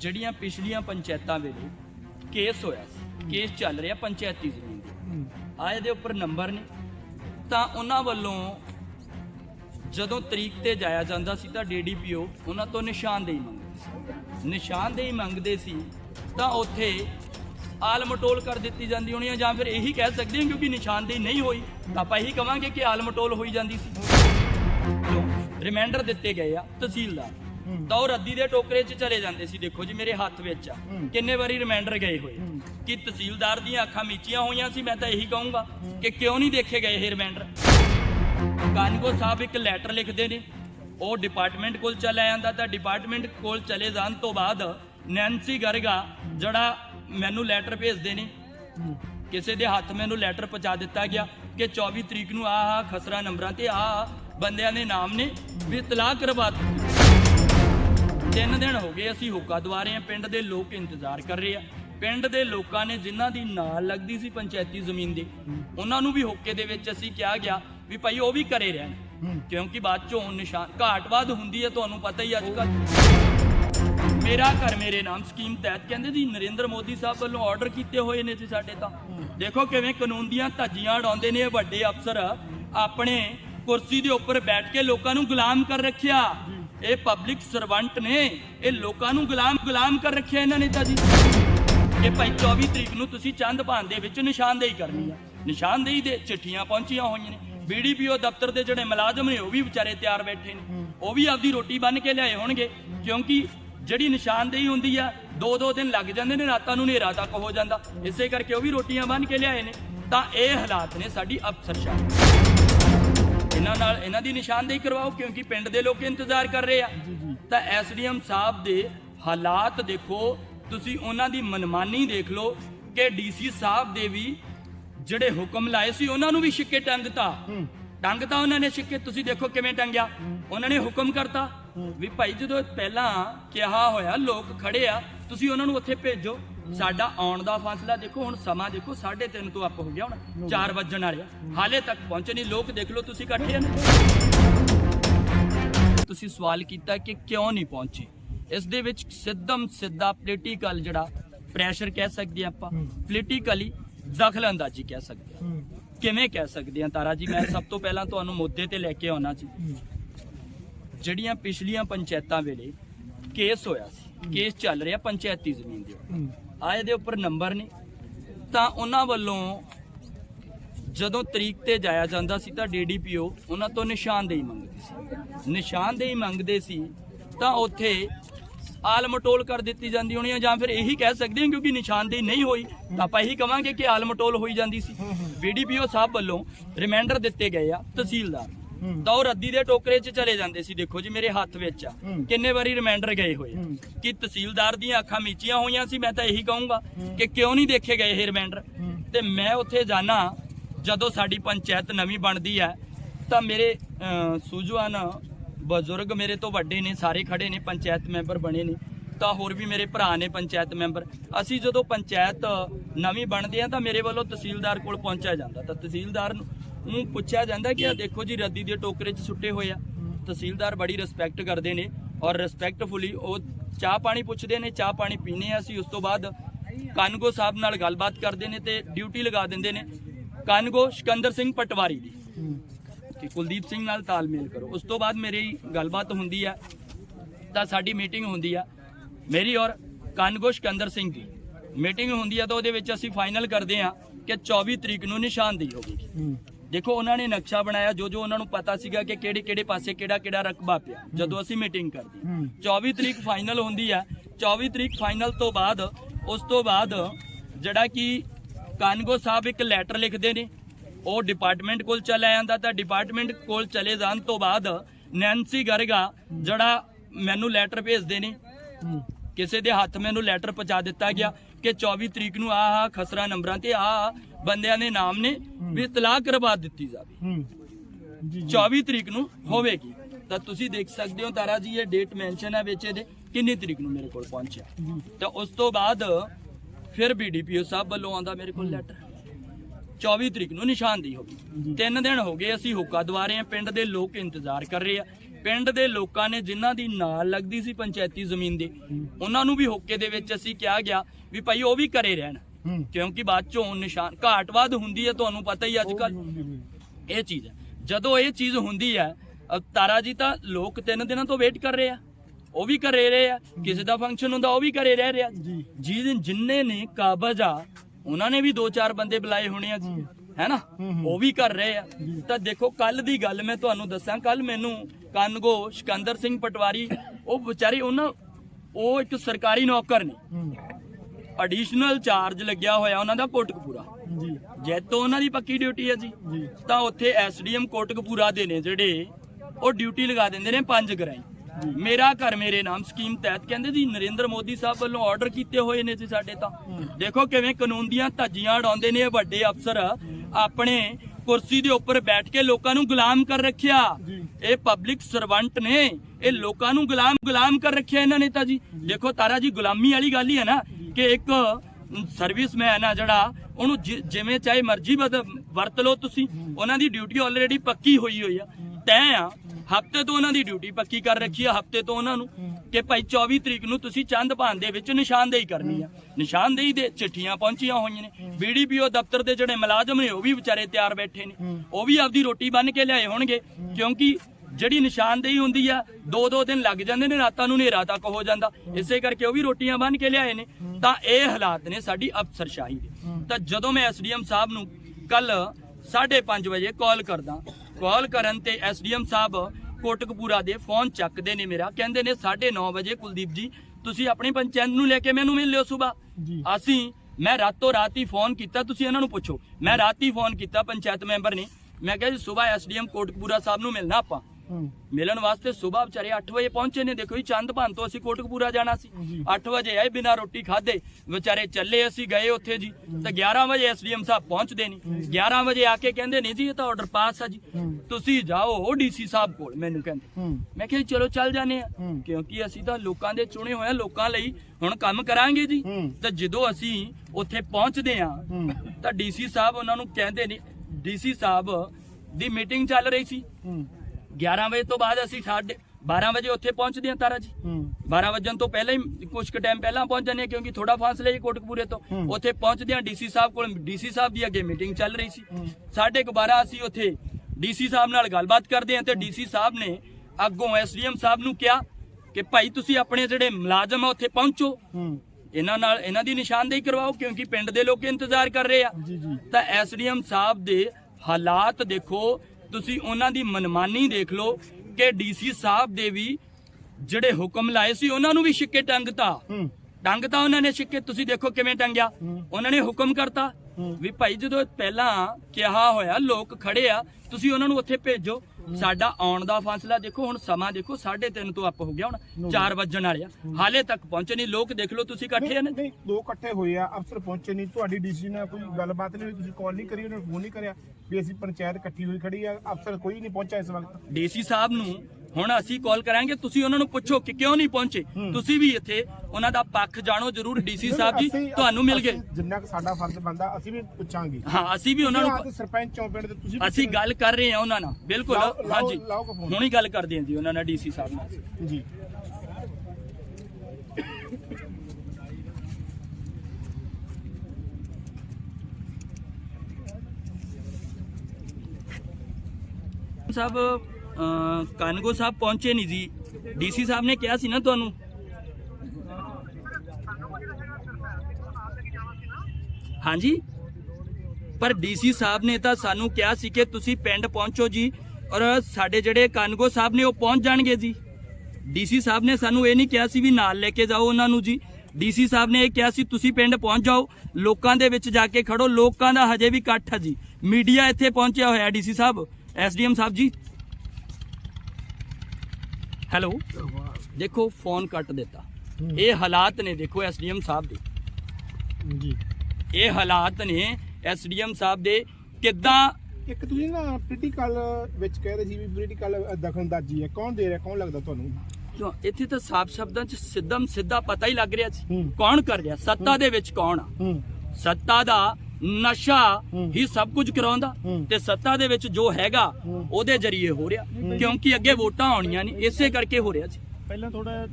ਜਿਹੜੀਆਂ ਪਿਛਲੀਆਂ ਪੰਚਾਇਤਾਂ ਵੇਲੇ ਕੇਸ ਹੋਇਆ ਸੀ ਕੇਸ ਚੱਲ ਰਿਹਾ ਪੰਚਾਇਤੀ ਜ਼ਮੀਨ ਦੇ ਆ ਇਹਦੇ ਉੱਪਰ ਨੰਬਰ ਨੇ। ਤਾਂ ਉਹਨਾਂ ਵੱਲੋਂ ਜਦੋਂ ਤਰੀਕ ਤੇ ਜਾਇਆ ਜਾਂਦਾ ਸੀ ਤਾਂ ਡੀਡੀਪੀਓ ਉਹਨਾਂ ਤੋਂ ਨਿਸ਼ਾਨਦੇਹੀ ਮੰਗਦੇ ਸੀ। ਨਿਸ਼ਾਨਦੇਹੀ ਮੰਗਦੇ ਸੀ ਤਾਂ ਉੱਥੇ ਆਲਮਟੋਲ ਕਰ ਦਿੱਤੀ ਜਾਂਦੀ ਹੋਣੀ ਜਾਂ ਫਿਰ ਇਹੀ ਕਹਿ ਸਕਦੇ ਹਾਂ ਕਿਉਂਕਿ ਨਿਸ਼ਾਨਦੇਹੀ ਨਹੀਂ ਹੋਈ। ਤਾਂ ਆਪਾਂ ਇਹੀ ਕਵਾਂਗੇ ਕਿ ਆਲਮਟੋਲ ਹੋਈ ਜਾਂਦੀ ਸੀ। ਰਿਮਾਈਂਡਰ ਦਿੱਤੇ ਗਏ ਆ ਤਹਿਸੀਲਦਾਰ। ਤਾਂ ਉਹ ਰੱਦੀ ਦੇ ਟੋਕਰੇ 'ਚ ਚਲੇ ਜਾਂਦੇ ਸੀ ਦੇਖੋ ਜੀ ਮੇਰੇ ਹੱਥ ਵਿੱਚ ਆ। ਕਿੰਨੇ ਵਾਰੀ ਰਿਮਾਈਂਡਰ ਗਏ ਹੋਏ। ਕਿ ਤਹਿਸੀਲਦਾਰ ਦੀਆਂ ਅੱਖਾਂ ਮੀਚੀਆਂ ਹੋਈਆਂ ਸੀ ਮੈਂ ਤਾਂ ਇਹੀ ਕਹੂੰਗਾ ਕਿ ਕਿਉਂ ਨਹੀਂ ਦੇਖੇ ਗਏ ਇਹ ਰਿਮਾਈਂਡਰ ਕਾਨਗੋ ਸਾਹਿਬ ਇੱਕ ਲੈਟਰ ਲਿਖਦੇ ਨੇ ਉਹ ਡਿਪਾਰਟਮੈਂਟ ਕੋਲ ਚਲਾ ਜਾਂਦਾ ਤਾਂ ਡਿਪਾਰਟਮੈਂਟ ਕੋਲ ਚਲੇ ਜਾਣ ਤੋਂ ਬਾਅਦ ਨੈਂਸੀ ਗਰਗਾ ਜਿਹੜਾ ਮੈਨੂੰ ਲੈਟਰ ਭੇਜਦੇ ਨੇ ਕਿਸੇ ਦੇ ਹੱਥ ਮੈਨੂੰ ਲੈਟਰ ਪਹੁੰਚਾ ਦਿੱਤਾ ਗਿਆ ਕਿ 24 ਤਰੀਕ ਨੂੰ ਆਹ ਖਸਰਾ ਨੰਬਰਾਂ ਤੇ ਆਹ ਬੰਦਿਆਂ ਦੇ ਨਾਮ ਨੇ ਵੀ ਤਲਾਕ ਕਰਵਾ ਦਿੱਤੀ। ਤਿੰਨ ਦਿਨ ਹੋ ਗਏ ਅਸੀਂ ਹੁੱਕਾ ਦਵਾ ਰਹੇ ਹਾਂ ਪਿੰਡ ਦੇ ਲੋਕ ਇੰਤਜ਼ਾਰ ਕਰ ਰਹੇ ਆ। ਪਿੰਡ ਦੇ ਲੋਕਾਂ ਨੇ ਜਿਨ੍ਹਾਂ ਦੀ ਨਾਲ ਲੱਗਦੀ ਸੀ ਪੰਚਾਇਤੀ ਜ਼ਮੀਨ ਦੇ ਉਹਨਾਂ ਨੂੰ ਵੀ ਹੁੱਕੇ ਦੇ ਵਿੱਚ ਅਸੀਂ ਕਿਹਾ ਗਿਆ ਵੀ ਭਾਈ ਉਹ ਵੀ ਘਰੇ ਰਹਿਣ ਕਿਉਂਕਿ ਬਾਅਦ ਚੋਂ ਨਿਸ਼ਾਨ ਘਾਟਵਾਦ ਹੁੰਦੀ ਹੈ ਤੁਹਾਨੂੰ ਪਤਾ ਹੀ ਅੱਜ ਕੱਲ੍ਹ। ਮੇਰਾ ਘਰ ਮੇਰੇ ਨਾਮ ਸਕੀਮ ਤਹਿਤ ਕਹਿੰਦੇ ਜੀ ਨਰਿੰਦਰ ਮੋਦੀ ਸਾਹਿਬ ਵੱਲੋਂ ਆਰਡਰ ਕੀਤੇ ਹੋਏ ਨੇ ਜੀ ਸਾਡੇ ਤਾਂ। ਦੇਖੋ ਕਿਵੇਂ ਕਾਨੂੰਨ ਦੀਆਂ ਧੱਜੀਆਂ ਉਡਾਉਂਦੇ ਨੇ ਇਹ ਵੱਡੇ ਅਫਸਰ। ਆਪਣੇ ਕੁਰਸੀ ਦੇ ਉੱਪਰ ਬੈਠ ਕੇ ਲੋਕਾਂ ਨੂੰ ਗੁਲਾਮ ਕਰ ਰੱਖਿਆ। ਇਹ ਪਬਲਿਕ ਸਰਵੈਂਟ ਨੇ ਇਹ ਲੋਕਾਂ ਨੂੰ ਗੁਲਾਮ ਗੁਲਾਮ ਕਰ ਰੱਖਿਆ ਇਹਨਾਂ ਨੇ ਤਾਂ ਜੀ। ਕਿ ਭਾਈ 24 ਤਰੀਕ ਨੂੰ ਤੁਸੀਂ ਚੰਦ ਭਾਨ ਦੇ ਵਿੱਚ ਨਿਸ਼ਾਨਦੇਹੀ ਕਰਨੀ ਆ। ਨਿਸ਼ਾਨਦੇਹੀ ਦੇ ਚਿੱਠੀਆਂ ਪਹੁੰਚੀਆਂ ਹੋਈਆਂ ਨੇ। ਬੀਡੀਪੀਓ ਦਫ਼ਤਰ ਦੇ ਜਿਹੜੇ ਮੁਲਾਜ਼ਮ ਨੇ, ਉਹ ਵੀ ਵਿਚਾਰੇ ਤਿਆਰ ਬੈਠੇ ਨੇ। ਉਹ ਵੀ ਆਪਦੀ ਰੋਟੀ ਬੰਨ ਕੇ ਲਿਆਏ ਹੋਣਗੇ। ਕਿਉਂਕਿ ਜਿਹੜੀ ਨਿਸ਼ਾਨਦੇਹੀ ਹੁੰਦੀ ਆ ਦੋ ਦੋ ਦਿਨ ਲੱਗ ਜਾਂਦੇ ਨੇ, ਰਾਤਾਂ ਨੂੰ ਹਨੇਰਾ ਤੱਕ ਹੋ ਜਾਂਦਾ। ਇਸੇ ਕਰਕੇ ਉਹ ਵੀ ਰੋਟੀਆਂ ਬੰਨ ਕੇ ਲਿਆਏ ਨੇ। ਤਾਂ ਇਹ ਹਾਲਾਤ ਨੇ ਸਾਡੀ ਅਫਸਰਸ਼ਾਹੀ ਇਹਨਾਂ ਨਾਲ ਇਹਨਾਂ ਦੀ ਨਿਸ਼ਾਨਦੇਹੀ ਕਰਵਾਓ ਕਿਉਂਕਿ ਪਿੰਡ ਦੇ ਲੋਕ ਇੰਤਜ਼ਾਰ ਕਰ ਰਹੇ ਆ। ਤਾਂ ਐਸਡੀਐਮ ਸਾਹਿਬ ਦੇ ਹਾਲਾਤ ਦੇਖੋ ਤੁਸੀਂ ਉਹਨਾਂ ਦੀ ਮਨਮਾਨੀ ਦੇਖ ਲਓ ਕਿ ਡੀਸੀ ਸਾਹਿਬ ਦੇ ਵੀ ਜਿਹੜੇ ਹੁਕਮ ਲਾਏ ਸੀ ਉਹਨਾਂ ਨੂੰ ਵੀ ਛਿੱਕੇ ਟੰਗਤਾ ਟੰਗਤਾ ਉਹਨਾਂ ਨੇ ਛਿੱਕੇ ਤੁਸੀਂ ਦੇਖੋ ਕਿਵੇਂ ਟੰਗਿਆ। ਉਹਨਾਂ ਨੇ ਹੁਕਮ ਕਰਤਾ ਵੀ ਭਾਈ ਜਦੋਂ ਪਹਿਲਾਂ ਕਿਹਾ ਹੋਇਆ ਲੋਕ ਖੜੇ ਆ ਤੁਸੀਂ ਉਹਨਾਂ ਨੂੰ ਉੱਥੇ ਭੇਜੋ। ਸਾਡਾ ਆਉਣ ਦਾ ਫਾਸਲਾ ਦੇਖੋ ਹੁਣ ਸਮਾਂ ਦੇਖੋ 3:30 ਤੋਂ ਅੱਪ ਹੋ ਗਿਆ ਹੁਣ 4 ਵੱਜਣ ਵਾਲੇ ਆ। ਹਾਲੇ ਤੱਕ ਪਹੁੰਚੇ ਨਹੀਂ ਲੋਕ ਦੇਖ ਲਓ ਤੁਸੀਂ ਇਕੱਠੇ ਆ ਨਾ। ਤੁਸੀਂ ਸਵਾਲ ਕੀਤਾ ਕਿ ਕਿਉਂ ਨਹੀਂ ਪਹੁੰਚੇ? ਇਸ ਦੇ ਵਿੱਚ ਸਿੱਧਮ ਸਿੱਧਾ ਪੋਲੀਟੀਕਲ ਜਿਹੜਾ ਪ੍ਰੈਸ਼ਰ ਕਹਿ ਸਕਦੇ ਹਾਂ ਆਪਾਂ ਪੋਲੀਟੀਕਲੀ ਦਖਲਅੰਦਾਜ਼ੀ ਕਹਿ ਸਕਦੇ ਹਾਂ। ਕਿਵੇਂ ਕਹਿ ਸਕਦੇ ਹਾਂ ਤਾਰਾ ਜੀ? ਮੈਂ ਸਭ ਤੋਂ ਪਹਿਲਾਂ ਤੁਹਾਨੂੰ ਮੁੱਦੇ ਤੇ ਲੈ ਕੇ ਆਉਣਾ ਜੀ ਜਿਹੜੀਆਂ ਪਿਛਲੀਆਂ ਪੰਚਾਇਤਾਂ ਵੇਲੇ ਕੇਸ ਹੋਇਆ ਸੀ ਕੇਸ ਚੱਲ ਰਿਹਾ ਪੰਚਾਇਤੀ ਜ਼ਮੀਨ ਦੇ ਉੱਪਰ ਆ ਇਹਦੇ ਉੱਪਰ ਨੰਬਰ ਨੇ ਤਾਂ ਉਹਨਾਂ ਵੱਲੋਂ ਜਦੋਂ ਤਰੀਕ ਤੇ ਜਾਇਆ ਜਾਂਦਾ ਸੀ ਤਾਂ ਡੀਡੀਪੀਓ ਉਹਨਾਂ ਤੋਂ ਨਿਸ਼ਾਨਦੇਹੀ ਮੰਗਦੇ ਸੀ। ਨਿਸ਼ਾਨਦੇਹੀ ਮੰਗਦੇ ਸੀ ਤਾਂ ਉੱਥੇ ਆਲਮਟੋਲ ਕਰ ਦਿੱਤੀ ਜਾਂਦੀ ਹੋਣੀ ਆ ਜਾਂ ਫਿਰ ਇਹੀ ਕਹਿ ਸਕਦੇ ਹਾਂ ਕਿਉਂਕਿ ਨਿਸ਼ਾਨਦੇਹੀ ਨਹੀਂ ਹੋਈ ਤਾਂ ਆਪਾਂ ਇਹੀ ਕਵਾਂਗੇ ਕਿ ਆਲਮਟੋਲ ਹੋਈ ਜਾਂਦੀ ਸੀ। ਬੀਡੀਪੀਓ ਸਾਹਿਬ ਵੱਲੋਂ ਰਿਮਾਈਂਡਰ ਦਿੱਤੇ ਗਏ ਆ ਤਹਿਸੀਲਦਾਰ ਤਾਂ ਉਹ ਰੱਦੀ ਦੇ ਟੋਕਰੇ 'ਚ ਚਲੇ ਜਾਂਦੇ ਸੀ ਦੇਖੋ ਜੀ ਮੇਰੇ ਹੱਥ ਵਿੱਚ ਆ। ਕਿੰਨੇ ਵਾਰੀ ਰਿਮਾਈਂਡਰ ਗਏ ਹੋਏ ਆ। ਕਿ ਤਹਿਸੀਲਦਾਰ ਦੀਆਂ ਅੱਖਾਂ ਮੀਚੀਆਂ ਹੋਈਆਂ ਸੀ ਮੈਂ ਤਾਂ ਇਹੀ ਕਹੂੰਗਾ ਕਿ ਕਿਉਂ ਨਹੀਂ ਦੇਖੇ ਗਏ ਇਹ ਰਿਮਾਈਂਡਰ ਤੇ ਮੈਂ ਉੱਥੇ ਜਾਣਾ ਜਦੋਂ ਸਾਡੀ ਪੰਚਾਇਤ ਨਵੀਂ ਬਣਦੀ ਹੈ ਤਾਂ ਮੇਰੇ ਸੂਝਵਾਨ ਬਜ਼ੁਰਗ ਮੇਰੇ ਤੋਂ ਵੱਡੇ ਨੇ ਸਾਰੇ ਖੜੇ ਨੇ ਪੰਚਾਇਤ ਮੈਂਬਰ ਬਣੇ ਨੇ ਤਾਂ ਹੋਰ ਵੀ ਮੇਰੇ ਭਰਾ ਨੇ ਪੰਚਾਇਤ ਮੈਂਬਰ। ਅਸੀਂ ਜਦੋਂ ਪੰਚਾਇਤ ਨਵੀਂ ਬਣਦੇ ਆ ਤਾਂ ਮੇਰੇ ਵੱਲੋਂ ਤਹਿਸੀਲਦਾਰ ਕੋਲ ਪਹੁੰਚਿਆ ਜਾਂਦਾ। ਤਾਂ ਤਹਿਸੀਲਦਾਰ ਨੂੰ ਨੂੰ ਪੁੱਛਿਆ ਜਾਂਦਾ ਕਿ ਆ ਦੇਖੋ ਜੀ ਰੱਦੀ ਦੇ ਟੋਕਰੇ 'ਚ ਸੁੱਟੇ ਹੋਏ ਆ। ਤਹਿਸੀਲਦਾਰ ਬੜੀ ਰਿਸਪੈਕਟ ਕਰਦੇ ਨੇ ਔਰ ਰਿਸਪੈਕਟਫੁਲੀ ਉਹ ਚਾਹ ਪਾਣੀ ਪੁੱਛਦੇ ਨੇ, ਚਾਹ ਪਾਣੀ ਪੀਨੇ ਆ ਅਸੀਂ, ਉਸ ਤੋਂ ਬਾਅਦ ਕਾਨਗੋ ਸਾਹਿਬ ਨਾਲ ਗੱਲਬਾਤ ਕਰਦੇ ਨੇ ਤੇ ਡਿਊਟੀ ਲਗਾ ਦਿੰਦੇ ਨੇ। ਕਾਨਗੋ ਸਿਕੰਦਰ ਸਿੰਘ ਪਟਵਾਰੀ ਦੀ। ਕਿ ਕੁਲਦੀਪ ਸਿੰਘ ਨਾਲ ਤਾਲਮੇਲ ਕਰੋ। ਉਸ ਤੋਂ ਬਾਅਦ ਮੇਰੀ ਗੱਲਬਾਤ ਹੁੰਦੀ ਆ, ਤਾਂ ਸਾਡੀ ਮੀਟਿੰਗ ਹੁੰਦੀ ਆ। ਮੇਰੀ ਔਰ ਕਾਨਗੋ ਸਿਕੰਦਰ ਸਿੰਘ ਦੀ ਮੀਟਿੰਗ ਹੁੰਦੀ ਆ ਤਾਂ ਉਹਦੇ ਵਿੱਚ ਅਸੀਂ ਫਾਈਨਲ ਕਰਦੇ ਆ ਕਿ 24 ਤਰੀਕ ਨੂੰ ਨਿਸ਼ਾਨਦੇਹੀ ਹੋਵੇਗੀ। ਦੇਖੋ ਉਹਨਾਂ ਨੇ ਨਕਸ਼ਾ ਬਣਾਇਆ ਜੋ ਜੋ ਉਹਨਾਂ ਨੂੰ ਪਤਾ ਸੀਗਾ ਕਿ ਕਿਹੜੇ ਕਿਹੜੇ ਪਾਸੇ ਕਿਹੜਾ ਕਿਹੜਾ ਰਕਬਾ ਪਿਆ ਜਦੋਂ ਅਸੀਂ ਮੀਟਿੰਗ ਕਰਦੇ 24 ਤਰੀਕ ਫਾਈਨਲ ਹੁੰਦੀ ਆ। 24 ਤਰੀਕ ਫਾਈਨਲ ਤੋਂ ਬਾਅਦ ਉਸ ਤੋਂ ਬਾਅਦ ਜਿਹੜਾ ਕਿ ਕਾਨਗੋ ਸਾਹਿਬ ਇੱਕ ਲੈਟਰ ਲਿਖਦੇ ਨੇ ਉਹ ਡਿਪਾਰਟਮੈਂਟ ਕੋਲ ਚਲਾ ਜਾਂਦਾ। ਤਾਂ ਡਿਪਾਰਟਮੈਂਟ ਕੋਲ ਚਲੇ ਜਾਣ ਤੋਂ ਬਾਅਦ ਨੈਂਸੀ ਗਰਗਾ ਜਿਹੜਾ ਮੈਨੂੰ ਲੈਟਰ ਭੇਜਦੇ ਨੇ ਕਿਸੇ ਦੇ ਹੱਥ ਮੈਨੂੰ ਲੈਟਰ ਪਹੁੰਚਾ ਦਿੱਤਾ ਗਿਆ ਕਿ 24 ਤਰੀਕ ਨੂੰ ਆਹ ਖਸਰਾ ਨੰਬਰਾਂ ਤੇ ਆਹ ਬੰਦਿਆਂ ਦੇ ਨਾਮ ਨੇ ਵੀ ਤਲਾਕ ਕਰਵਾ ਦਿੱਤੀ ਜਾਵੇ। 24 ਤਰੀਕ ਨੂੰ ਹੋਵੇਗੀ। ਤਾਂ ਤੁਸੀਂ ਦੇਖ ਸਕਦੇ ਹੋ ਤਾਰਾ ਜੀ ਇਹ ਡੇਟ ਮੈਂਸ਼ਨ ਹੈ ਵਿੱਚ ਇਹਦੇ ਕਿੰਨੀ ਤਰੀਕ ਨੂੰ ਮੇਰੇ ਕੋਲ ਪਹੁੰਚਿਆ। ਤਾਂ ਉਸ ਤੋਂ ਬਾਅਦ ਫਿਰ ਬੀਡੀਪੀਓ ਸਾਹਿਬ ਵੱਲੋਂ ਆਉਂਦਾ ਮੇਰੇ ਕੋਲ ਲੈਟਰ 24 ਤਰੀਕ ਨੂੰ ਨਿਸ਼ਾਨਦੇਹੀ ਹੋ ਗਈ। ਤਿੰਨ ਦਿਨ ਹੋ ਗਏ ਅਸੀਂ ਹੁੱਕਾ ਦਵਾ ਰਹੇ ਹਾਂ। ਪਿੰਡ ਦੇ ਲੋਕ ਇੰਤਜ਼ਾਰ ਕਰ ਰਹੇ ਆ। ਪਿੰਡ ਦੇ ਲੋਕਾਂ ਨੇ ਜਿਨ੍ਹਾਂ ਦੀ ਨਾਲ ਲੱਗਦੀ ਸੀ ਪੰਚਾਇਤੀ ਜ਼ਮੀਨ ਦੇ ਉਹਨਾਂ ਨੂੰ ਵੀ ਹੋਕੇ ਦੇ ਵਿੱਚ ਅਸੀਂ ਕਿਹਾ ਗਿਆ ਵੀ ਭਾਈ ਉਹ ਵੀ ਘਰੇ ਰਹਿਣ। ਕਿਉਂਕਿ ਬਾਅਦ ਚੋਂ ਨਿਸ਼ਾਨ ਘਾਟਵਾਦ ਹੁੰਦੀ ਹੈ ਤੁਹਾਨੂੰ ਪਤਾ ਹੀ ਅੱਜ ਕੱਲ ਇਹ ਚੀਜ਼ ਹੈ। ਜਦੋਂ ਇਹ ਚੀਜ਼ ਹੁੰਦੀ ਹੈ ਤਾਰਾ ਜੀ ਤਾਂ ਲੋਕ ਤਿੰਨ ਦਿਨਾਂ ਤੋਂ ਵੇਟ ਕਰ ਰਹੇ ਆ। ਉਹ ਵੀ ਘਰੇ ਰਹੇ ਆ। ਕਿਸੇ ਦਾ ਫੰਕਸ਼ਨ ਹੁੰਦਾ ਉਹ ਵੀ ਘਰੇ ਰਹਿ ਰਿਹਾ। ਜੀ। ਜੀ ਜਿੰਨੇ ਨੇ ਕਾਬਜ ਆ ਉਹਨਾਂ ਨੇ ਵੀ ਦੋ ਚਾਰ ਬੰਦੇ ਬੁਲਾਏ ਹੋਣੇ ਆ ਜੀ। ਹੈ। ਨਾ? ਉਹ ਵੀ ਕਰ ਰਹੇ ਆ। ਤਾਂ ਦੇਖੋ ਕੱਲ ਦੀ ਗੱਲ ਮੈਂ ਤੁਹਾਨੂੰ ਦੱਸਾਂ ਕੱਲ ਮੈਨੂੰ ਕਨਗੋ ਸਿਕੰਦਰ ਸਿੰਘ ਪਟਵਾਰੀ ਉਹ ਵਿਚਾਰੇ ਉਹਨਾਂ ਉਹ ਇੱਕ ਸਰਕਾਰੀ ਨੌਕਰ ਨੇ। ਐਡੀਸ਼ਨਲ ਚਾਰਜ ਲੱਗਿਆ ਹੋਇਆ ਉਹਨਾਂ ਦਾ ਕੋਟਕਪੂਰਾ। ਜੀ। ਜੈਤੋਂ ਉਹਨਾਂ ਦੀ ਪੱਕੀ ਡਿਊਟੀ ਹੈ ਜੀ। ਤਾਂ ਉੱਥੇ ਐਸਡੀਐਮ ਕੋਟਕਪੂਰਾ ਦੇ ਨੇ ਜਿਹੜੇ ਉਹ ਡਿਊਟੀ ਲਗਾ ਦਿੰਦੇ ਨੇ ਪੰਜ ਗਰਾਈ। ਮੇਰਾ ਘਰ ਮੇਰੇ ਨਾਮ ਸਕੀਮ ਤਹਿਤ ਕਹਿੰਦੇ ਜੀ ਨਰਿੰਦਰ ਮੋਦੀ ਸਾਹਿਬ ਵੱਲੋਂ ਆਰਡਰ ਕੀਤੇ ਹੋਏ ਨੇ ਜੀ ਸਾਡੇ ਤਾਂ। ਦੇਖੋ ਕਿਵੇਂ ਕਾਨੂੰਨ ਦੀਆਂ ਧੱਜੀਆਂ ਉਡਾਉਂਦੇ ਨੇ ਇਹ ਵੱਡੇ ਅਫਸਰ। ਆਪਣੇ ਕੁਰਸੀ ਦੇ ਉੱਪਰ ਬੈਠ ਕੇ ਲੋਕਾਂ ਨੂੰ ਗੁਲਾਮ ਕਰ ਰੱਖਿਆ। ਇਹ ਪਬਲਿਕ ਸਰਵੈਂਟ ਨੇ ਇਹ ਲੋਕਾਂ ਨੂੰ ਗੁਲਾਮ ਗੁਲਾਮ ਕਰ ਰੱਖਿਆ ਇਹਨਾਂ ਨੇ ਤਾਂ ਜੀ। ਦੇਖੋ ਤਾਰਾ ਜੀ ਗੁਲਾਮੀ ਵਾਲੀ ਗੱਲ ਹੀ ਹੈ ਨਾ। ਕਿ ਇੱਕ ਸਰਵਿਸਮੈਨ ਆ ਜਿਹੜਾ, ਉਹਨੂੰ ਜਿਵੇਂ ਚਾਹੇ ਮਰਜ਼ੀ ਵਰਤ ਲਓ ਤੁਸੀਂ, ਉਹਨਾਂ ਦੀ ਡਿਊਟੀ ਆਲਰੇਡੀ ਪੱਕੀ ਹੋਈ ਹੋਈ ਆ। ਤੈਅ ਆ, ਹਫ਼ਤੇ ਤੋਂ ਉਹਨਾਂ ਦੀ ਡਿਊਟੀ ਪੱਕੀ ਕਰ ਰੱਖੀ ਆ, ਹਫ਼ਤੇ ਤੋਂ ਉਹਨਾਂ ਨੂੰ, ਕਿ ਭਾਈ 24 ਤਰੀਕ ਨੂੰ ਤੁਸੀਂ ਚੰਦ ਭਾਨ ਦੇ ਵਿੱਚ ਨਿਸ਼ਾਨਦੇਹੀ ਕਰਨੀ ਆ। ਨਿਸ਼ਾਨਦੇਹੀ ਦੇ, ਚਿੱਠੀਆਂ ਪਹੁੰਚੀਆਂ ਹੋਈਆਂ ਨੇ। ਬੀਡੀਪੀਓ ਦਫ਼ਤਰ ਦੇ ਜਿਹੜੇ ਮੁਲਾਜ਼ਮ ਨੇ, ਉਹ ਵੀ ਵਿਚਾਰੇ ਤਿਆਰ ਬੈਠੇ ਨੇ। ਉਹ ਵੀ ਆਪਦੀ ਰੋਟੀ ਬੰਨ ਕੇ ਲਿਆਏ ਹੋਣਗੇ, ਕਿਉਂਕਿ ਜਿਹੜੀ ਨਿਸ਼ਾਨਦੇਹੀ ਹੁੰਦੀ ਆ ਦੋ ਦੋ ਦਿਨ ਲੱਗ ਜਾਂਦੇ ਨੇ ਰਾਤਾਂ ਨੂੰ ਹਨੇਰਾ ਤੱਕ ਹੋ ਜਾਂਦਾ। ਇਸੇ ਕਰਕੇ ਉਹ ਵੀ ਰੋਟੀਆਂ ਬੰਨ ਕੇ ਲਿਆਏ ਨੇ। ਤਾਂ ਇਹ ਹਾਲਾਤ ਨੇ ਸਾਡੀ ਅਫਸਰਸ਼ਾਹੀ ਦੇ। ਤਾਂ ਜਦੋਂ ਮੈਂ ਐਸਡੀਐਮ ਸਾਹਿਬ ਨੂੰ ਕੱਲ 5:30 ਵਜੇ ਕਾਲ ਕਰਦਾ ਕਾਲ ਕਰਨ ਤੇ ਐਸਡੀਐਮ ਸਾਹਿਬ ਕੋਟਕਪੂਰਾ ਦੇ ਫੋਨ ਚੱਕਦੇ ਨੇ ਮੇਰਾ। ਕਹਿੰਦੇ ਨੇ 9:30 ਵਜੇ ਕੁਲਦੀਪ ਜੀ ਤੁਸੀਂ ਆਪਣੀ ਪੰਚਾਇਤ ਨੂੰ ਲੈ ਕੇ ਮੈਨੂੰ ਮਿਲ ਲਿਓ ਸਵੇਰ। ਅਸੀਂ ਮੈਂ ਰਾਤੋਂ ਰਾਤ ਹੀ ਫੋਨ ਕੀਤਾ ਤੁਸੀਂ ਇਹਨਾਂ ਨੂੰ ਪੁੱਛੋ। ਮੈਂ ਰਾਤੀ ਫੋਨ ਕੀਤਾ ਪੰਚਾਇਤ ਮੈਂਬਰ ਨੇ। ਮੈਂ ਕਿਹਾ ਜੀ ਸਵੇਰ ਐਸਡੀਐਮ ਕੋਟਕਪੂਰਾ ਸਾਹਿਬ ਨੂੰ ਮਿਲਣਾ ਆਪਾਂ। ਹੂੰ ਮਿਲਣ ਵਾਸਤੇ ਸਵੇਰ ਵਿਚਾਰੇ 8 ਵਜੇ ਪਹੁੰਚੇ ਨੇ। ਦੇਖੋ ਜੀ ਚੰਦ ਭਾਨ ਤੋਂ ਅਸੀਂ ਕੋਟਕਪੂਰਾ ਜਾਣਾ ਸੀ। 8 ਵਜੇ ਆਏ ਬਿਨਾਂ ਰੋਟੀ ਖਾਦੇ ਵਿਚਾਰੇ ਚੱਲੇ ਅਸੀਂ ਗਏ ਉੱਥੇ ਜੀ। ਤਾਂ 11 ਵਜੇ ਐਸਡੀਐਮ ਸਾਹਿਬ ਪਹੁੰਚਦੇ ਨਹੀਂ 11 ਵਜੇ ਆ ਕੇ ਕਹਿੰਦੇ ਨੇ ਜੀ ਇਹ ਤਾਂ ਆਰਡਰ ਪਾਸ ਆ ਜੀ। ਤੁਸੀਂ ਜਾਓ ਡੀਸੀ ਸਾਹਿਬ ਕੋਲ ਮੈਨੂੰ ਕਹਿੰਦੇ। ਮੈਂ ਕਿਹਾ ਚਲੋ ਚੱਲ ਜਾਂਦੇ ਆ। ਕਿਉਂਕਿ ਅਸੀਂ ਤਾਂ ਲੋਕਾਂ ਦੇ ਚੁਣੇ ਹੋਏ ਆ ਲੋਕਾਂ ਲਈ ਹੁਣ ਕੰਮ ਕਰਾਂਗੇ ਜੀ। ਤਾਂ ਜਦੋਂ ਅਸੀਂ ਉੱਥੇ ਪਹੁੰਚਦੇ ਆ ਤਾਂ ਡੀਸੀ ਸਾਹਿਬ ਉਹਨਾਂ ਨੂੰ ਕਹਿੰਦੇ ਨੇ ਡੀਸੀ ਸਾਹਿਬ ਦੀ ਮੀਟਿੰਗ ਚੱਲ ਰਹੀ ਸੀ। 11 ਵਜੇ ਤੋਂ ਬਾਅਦ ਅਸੀਂ ਸਾਢੇ 12 ਵਜੇ ਉੱਥੇ ਪਹੁੰਚਦੇ ਹਾਂ ਤਾਰਾ ਜੀ। ਹੂੰ। 12 ਵਜੇ ਤੋਂ ਪਹਿਲਾਂ ਹੀ ਕੁਝ ਕੁ ਟਾਈਮ ਪਹਿਲਾਂ ਪਹੁੰਚ ਜਾਂਦੇ ਹਾਂ ਕਿਉਂਕਿ ਥੋੜਾ ਫਾਸਲਾ ਹੀ ਕੋਟਕਪੂਰੇ ਤੋਂ। ਉੱਥੇ ਪਹੁੰਚਦੇ ਹਾਂ ਡੀਸੀ ਸਾਹਿਬ ਕੋਲ। ਡੀਸੀ ਸਾਹਿਬ ਦੀ ਅੱਗੇ ਮੀਟਿੰਗ ਚੱਲ ਰਹੀ ਸੀ। ਹੂੰ। ਸਾਢੇ ਕੁ 12 ਅਸੀਂ ਉੱਥੇ ਡੀਸੀ ਸਾਹਿਬ ਨਾਲ ਗੱਲਬਾਤ ਕਰਦੇ ਹਾਂ ਤੇ ਡੀਸੀ ਸਾਹਿਬ ਨੇ ਅੱਗੋਂ ਐਸਡੀਐਮ ਸਾਹਿਬ ਨੂੰ ਕਿਹਾ ਕਿ ਭਾਈ ਤੁਸੀਂ ਆਪਣੇ ਜਿਹੜੇ ਮੁਲਾਜ਼ਮ ਆ ਉੱਥੇ ਪਹੁੰਚੋ। ਇਹਨਾਂ ਨਾਲ ਇਹਨਾਂ ਦੀ ਨਿਸ਼ਾਨਦੇਹੀ ਕਰਵਾਓ ਕਿਉਂਕਿ ਪਿੰਡ ਦੇ ਲੋਕ ਇੰਤਜ਼ਾਰ ਕਰ ਰਹੇ ਆ। ਜੀ ਜੀ। ਤਾਂ ਐਸਡੀਐਮ ਸਾਹਿਬ ਦੇ ਹਾਲਾਤ ਦੇਖੋ ਤੁਸੀਂ ਉਹਨਾਂ ਦੀ ਮਨਮਾਨੀ ਦੇਖ ਲਓ ਕਿ ਡੀਸੀ ਸਾਹਿਬ ਦੇ ਵੀ ਜਿਹੜੇ ਹੁਕਮ ਲਾਏ ਸੀ ਉਹਨਾਂ ਨੂੰ ਵੀ ਛਿੱਕੇ ਟੰਗਤਾ ਟੰਗਤਾ ਉਹਨਾਂ ਨੇ ਛਿੱਕੇ ਤੁਸੀਂ ਦੇਖੋ ਕਿਵੇਂ ਟੰਗਿਆ। ਉਹਨਾਂ ਨੇ ਹੁਕਮ ਕਰਤਾ। ਵੀ ਭਾਈ ਜਦੋਂ ਪਹਿਲਾਂ ਕਿਹਾ ਹੋਇਆ ਲੋਕ ਖੜੇ ਆ ਤੁਸੀਂ ਉਹਨਾਂ ਨੂੰ ਉੱਥੇ ਭੇਜੋ। ਸਾਡਾ ਆਉਣ ਦਾ ਫਾਸਲਾ ਦੇਖੋ ਹੁਣ ਸਮਾਂ ਦੇਖੋ 3:30 ਤੋਂ ਅੱਪ ਹੋ ਗਿਆ ਹੁਣ 4 ਵੱਜਣ ਵਾਲੇ ਆ। ਹਾਲੇ ਤੱਕ ਪਹੁੰਚੇ ਨਹੀਂ ਲੋਕ ਦੇਖ ਲਓ ਤੁਸੀਂ ਇਕੱਠੇ ਆ ਨੇ। ਨਹੀਂ, ਦੋ ਇਕੱਠੇ ਹੋਏ ਆ ਅਫਸਰ ਪਹੁੰਚੇ ਨਹੀਂ ਤੁਹਾਡੀ ਡੀਸੀ ਨਾਲ ਕੋਈ ਗੱਲਬਾਤ ਨਹੀਂ ਹੋਈ ਤੁਸੀਂ ਕਾਲ ਨਹੀਂ ਕਰੀ ਉਹਨੇ ਫੋਨ ਨਹੀਂ ਕਰਿਆ ਵੀ ਅਸੀਂ ਪੰਚਾਇਤ ਇਕੱਠੀ ਹੋਈ ਖੜੀ ਆ ਅਫਸਰ ਕੋਈ ਨਹੀਂ ਪਹੁੰਚਿਆ ਇਸ ਵਕਤ। ਡੀਸੀ ਸਾਹਿਬ ਨੂੰ ਹੁਣ ਅਸੀਂ ਕਾਲ ਕਰਾਂਗੇ ਤੁਸੀਂ ਉਹਨਾਂ ਨੂੰ ਪੁੱਛੋ ਕਿ ਕਿਉਂ ਨਹੀਂ ਪਹੁੰਚੇ। ਤੁਸੀਂ ਵੀ ਇੱਥੇ ਉਹਨਾਂ ਦਾ ਪੱਖ ਜਾਣੋ ਜ਼ਰੂਰ ਡੀਸੀ ਸਾਹਿਬ ਜੀ ਤੁਹਾਨੂੰ ਮਿਲ ਗਏ। ਜਿੰਨਾ ਕੁ ਸਾਡਾ ਫਰਜ਼ ਬੰਦਾ ਅਸੀਂ ਵੀ ਪੁੱਛਾਂਗੇ। ਹਾਂ ਅਸੀਂ ਵੀ ਉਹਨਾਂ ਨੂੰ ਸਰਪੰਚ ਚੋਂ ਪਿੰਡ ਦੇ ਤੁਸੀਂ ਅਸੀਂ। ਗੱਲ ਕਰ ਰਹੇ ਹਾਂ ਉਹਨਾਂ ਨਾਲ। ਬਿਲਕੁਲ ਹਾਂਜੀ। ਹੁਣੀ ਗੱਲ ਕਰਦੇ ਹਾਂ ਜੀ ਉਹਨਾਂ ਨਾਲ ਡੀਸੀ ਸਾਹਿਬ ਨਾਲ। ਜੀ। ਸਾਹਿਬ ਕਾਨਗੋ ਸਾਹਿਬ ਪਹੁੰਚੇ ਨਹੀਂ ਜੀ। ਡੀਸੀ ਸਾਹਿਬ ਨੇ ਕਿਹਾ ਸੀ ਨਾ ਤੁਹਾਨੂੰ। ਹਾਂਜੀ। ਪਰ ਡੀਸੀ ਸਾਹਿਬ ਨੇ ਤਾਂ ਸਾਨੂੰ ਕਿਹਾ ਸੀ ਕਿ ਤੁਸੀਂ ਪਿੰਡ ਪਹੁੰਚੋ ਜੀ ਔਰ ਸਾਡੇ ਜਿਹੜੇ ਕਾਨਗੋ ਸਾਹਿਬ ਨੇ ਉਹ ਪਹੁੰਚ ਜਾਣਗੇ ਜੀ। ਡੀਸੀ ਸਾਹਿਬ ਨੇ ਸਾਨੂੰ ਇਹ ਨਹੀਂ ਕਿਹਾ ਸੀ ਵੀ ਨਾਲ ਲੈ ਕੇ ਜਾਓ ਉਹਨਾਂ ਨੂੰ ਜੀ। ਡੀਸੀ ਸਾਹਿਬ ਨੇ ਇਹ ਕਿਹਾ ਸੀ, ਤੁਸੀਂ ਪਿੰਡ ਪਹੁੰਚ ਜਾਓ, ਲੋਕਾਂ ਦੇ ਵਿੱਚ ਜਾ ਕੇ ਖੜੋ, ਲੋਕਾਂ ਦਾ ਹਜੇ ਵੀ ਇਕੱਠ ਹੈ ਜੀ। ਮੀਡੀਆ ਇੱਥੇ ਪਹੁੰਚਿਆ ਹੋਇਆ ਡੀਸੀ ਸਾਹਿਬ, ਐਸਡੀਐਮ ਸਾਹਿਬ ਜੀ। ਹੈਲੋ ਦੇਖੋ ਫੋਨ ਕੱਟ ਦਿੱਤਾ। ਇਹ ਹਾਲਾਤ ਨੇ ਦੇਖੋ ਐਸਡੀਐਮ ਸਾਹਿਬ ਦੇ। ਜੀ। ਇਹ ਹਾਲਾਤ ਨੇ ਐਸਡੀਐਮ ਸਾਹਿਬ ਦੇ ਕਿੱਦਾਂ ਇੱਕ ਤੁਸੀਂ ਨਾ ਪੋਲੀਟੀਕਲ ਵਿੱਚ ਕਹਿ ਰਹੇ ਸੀ ਵੀ ਪੋਲੀਟੀਕਲ ਦਖਲਅੰਦਾਜ਼ੀ ਹੈ। ਕੌਣ ਦੇ ਰਿਹਾ ਕੌਣ ਲੱਗਦਾ ਤੁਹਾਨੂੰ? ਕਿਉਂ? ਇੱਥੇ ਤਾਂ ਸਾਫ਼ ਸ਼ਬਦਾਂ 'ਚ ਸਿੱਧਮ ਸਿੱਧਾ ਪਤਾ ਹੀ ਲੱਗ ਰਿਹਾ ਸੀ। ਕੌਣ ਕਰ ਰਿਹਾ? ਸੱਤਾ ਦੇ ਵਿੱਚ ਕੌਣ ਆ? ਸੱਤਾ ਦਾ ਨਸ਼ਾ ਹੂੰ। ਹੀ ਸਭ ਕੁਝ ਕਰਾਉਂਦਾ ਹੂੰ। ਤੇ ਸੱਤਾ ਦੇ ਵਿੱਚ ਜੋ ਹੈਗਾ ਹੂੰ। ਉਹਦੇ ਜਰੀਏ ਹੋ ਰਿਹਾ। ਕਿਉਂਕਿ ਅੱਗੇ ਵੋਟਾਂ ਆਉਣੀਆਂ ਨਹੀਂ ਇਸੇ ਕਰਕੇ ਹੋ ਰਿਹਾ ਸੀ ਪਹਿਲਾਂ ਥੋੜਾ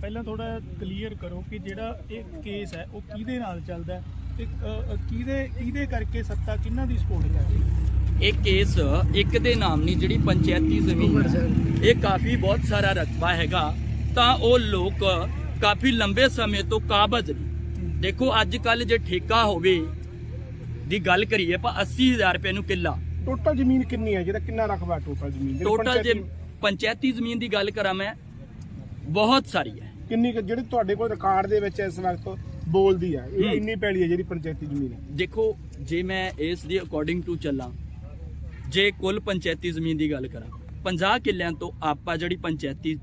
ਪਹਿਲਾਂ ਥੋੜਾ ਕਲੀਅਰ ਕਰੋ ਕਿ ਜਿਹੜਾ ਇਹ ਕੇਸ ਹੈ ਉਹ ਕਿਹਦੇ ਨਾਲ ਚੱਲਦਾ ਹੈ ਤੇ ਕਿਹਦੇ ਕਿਹਦੇ ਕਰਕੇ ਸੱਤਾ ਕਿਹਨਾਂ ਦੀ ਸਪੋਰਟ ਕਰਦੀ ਇਹ ਕੇਸ ਇੱਕ ਦੇ ਨਾਮ ਨਹੀਂ ਜਿਹੜੀ ਪੰਚਾਇਤੀ ਜ਼ਮੀਨ ਹੈ, ਇਹ ਕਾਫੀ ਬਹੁਤ ਸਾਰਾ ਰਕਬਾ ਹੈਗਾ ਤਾਂ ਉਹ ਲੋਕ ਕਾਫੀ ਲੰਬੇ ਸਮੇਂ ਤੋਂ ਕਾਬਜ਼ ਨੇ। ਦੇਖੋ ਅੱਜ ਕੱਲ ਜੇ ਠੇਕਾ ਹੋਵੇ ਦੀ ਗੱਲ ਕਰੀਏ ਆਪਾਂ 80000 ਰੁਪਏ ਨੂੰ ਕਿੱਲਾ ਟੋਟਲ ਜ਼ਮੀਨ ਕਿੰਨੀ ਹੈ ਜਿਹਦਾ ਕਿੰਨਾ ਰਕਬਾ ਟੋਟਲ ਜ਼ਮੀਨ ਜਿਹੜੀ ਟੋਟਲ ਜੇ ਪੰਚਾਇਤੀ- ਪੰਚਾਇਤੀ ਜ਼ਮੀਨ ਦੀ ਗੱਲ ਕਰਾਂ ਮੈਂ ਬਹੁਤ ਸਾਰੀ ਹੈ ਕਿੰਨੀ ਕੁ ਜਿਹੜੀ ਤੁਹਾਡੇ ਕੋਲ ਰਿਕਾਰਡ ਦੇ ਵਿੱਚ ਇਸ ਵਕਤ ਬੋਲਦੀ ਹੈ ਇਹ। ਇੰਨੀ ਪੈਲੀ ਹੈ ਜਿਹੜੀ ਪੰਚਾਇਤੀ ਜ਼ਮੀਨ ਹੈ ਦੇਖੋ ਜੇ ਮੈਂ ਇਸ ਦੇ ਅਕੋਰਡਿੰਗ ਟੂ ਚੱਲਾਂ ਜੇ ਕੁੱਲ ਪੰਚਾਇਤੀ ਜ਼ਮੀਨ ਦੀ ਗੱਲ ਕਰਾਂ 50 ਕਿੱਲਿਆਂ ਤੋਂ ਆਪਾਂ ਜਿਹੜੀ ਪੰਚਾਇਤੀ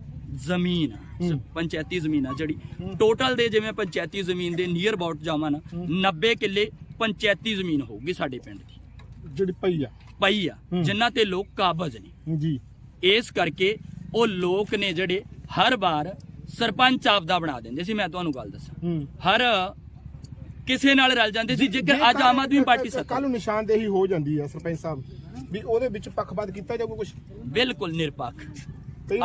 ਜ਼ਮੀਨ ਆ, ਸ- ਹੂੰ। ਪੰਚਾਇਤੀ ਜ਼ਮੀਨ ਆ ਜਿਹੜੀ ਹੂੰ। ਟੋਟਲ ਦੇ ਜਿਵੇਂ ਪੰਚਾਇਤੀ ਜ਼ਮੀਨ ਦੇ ਨੀਅਰ ਅਬਾਊਟ ਜਾਵਾਂ ਨਾ ਹੂੰ। 90 ਕਿੱਲੇ ਪੰਚਾਇਤੀ ਜ਼ਮੀਨ ਹੋਊਗੀ ਸਾਡੇ ਪਿੰਡ ਦੀ। ਜਿਹੜੀ ਪਈ ਆ। ਪਈ ਆ। ਹੂੰ। ਜਿਨ੍ਹਾਂ ਤੇ ਲੋਕ ਕਾਬਜ਼ ਨੇ। ਜੀ। ਇਸ ਕਰਕੇ ਉਹ ਲੋਕ ਨੇ ਜਿਹੜੇ ਹਰ ਵਾਰ ਸਰਪੰਚ ਆਪਦਾ ਬਣਾ ਦਿੰਦੇ ਸੀ ਮੈਂ ਤੁਹਾਨੂੰ ਗੱਲ ਦੱਸਾਂ। ਹੂੰ। ਹਰ ਕਿਸੇ ਨਾਲ ਰਲ ਜਾਂਦੇ ਸੀ ਜੇਕਰ ਅੱਜ ਆਮ ਆਦਮੀ ਪਾਰਟੀ ਸੱਤਾ ਕੱਲ ਨੂੰ ਨਿਸ਼ਾਨਦੇਹੀ ਹੋ ਜਾਂਦੀ ਹੈ ਸਰਪੰਚ ਸਾਹਿਬ ਵੀ ਉਹਦੇ ਵਿੱਚ ਪੱਖਪਾਤ ਕੀਤਾ ਜਾਊਗਾ ਕੁਝ ਬਿਲਕੁਲ ਨਿਰਪੱਖ।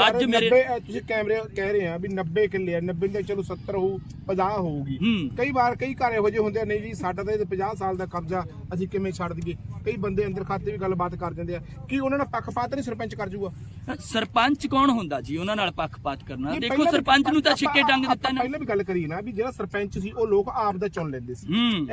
ਅੱਜ ਮੇਰੇ- 90 ਇਹ ਤੁਸੀਂ ਕੈਮਰੇ ਕਹਿ ਰਹੇ ਆ ਵੀ 90 ਕਿੱਲੇ ਆ 90 ਦੇ ਚਲੋ 70 ਹੋਊ 50 ਹੋਊਗੀ। ਕਈ ਵਾਰ ਕਈ ਘਰ ਇਹੋ ਜਿਹੇ ਹੁੰਦੇ ਨਹੀਂ ਜੀ ਸਾਡਾ ਤਾਂ ਇਹ 50 ਸਾਲ ਦਾ ਕਬਜ਼ਾ ਅਸੀਂ ਕਿਵੇਂ ਛੱਡ ਦਈਏ? ਕਈ ਬੰਦੇ ਅੰਦਰ ਖਾਤੇ ਵੀ ਗੱਲਬਾਤ ਕਰ ਜਾਂਦੇ ਆ। ਕੀ ਉਹਨਾਂ ਨਾਲ ਪੱਖਪਾਤ ਨਹੀਂ ਸਰਪੰਚ ਕਰ ਜੂਗਾ? ਸਰਪੰਚ ਕੌਣ ਹੁੰਦਾ ਜੀ? ਉਹਨਾਂ ਨਾਲ ਪੱਖਪਾਤ ਕਰਨਾ। ਦੇਖੋ ਸਰਪੰਚ ਨੂੰ ਤਾਂ ਛਿੱਕੇ ਟੰਗ ਦਿੱਤਾ ਨਾ। ਪਹਿਲਾਂ ਵੀ ਗੱਲ ਕਰੀ ਨਾ ਵੀ ਜਿਹੜਾ ਸਰਪੰਚ ਸੀ ਉਹ ਲੋਕ ਆਪ ਦਾ ਚੁਣ ਲੈਂਦੇ ਸੀ।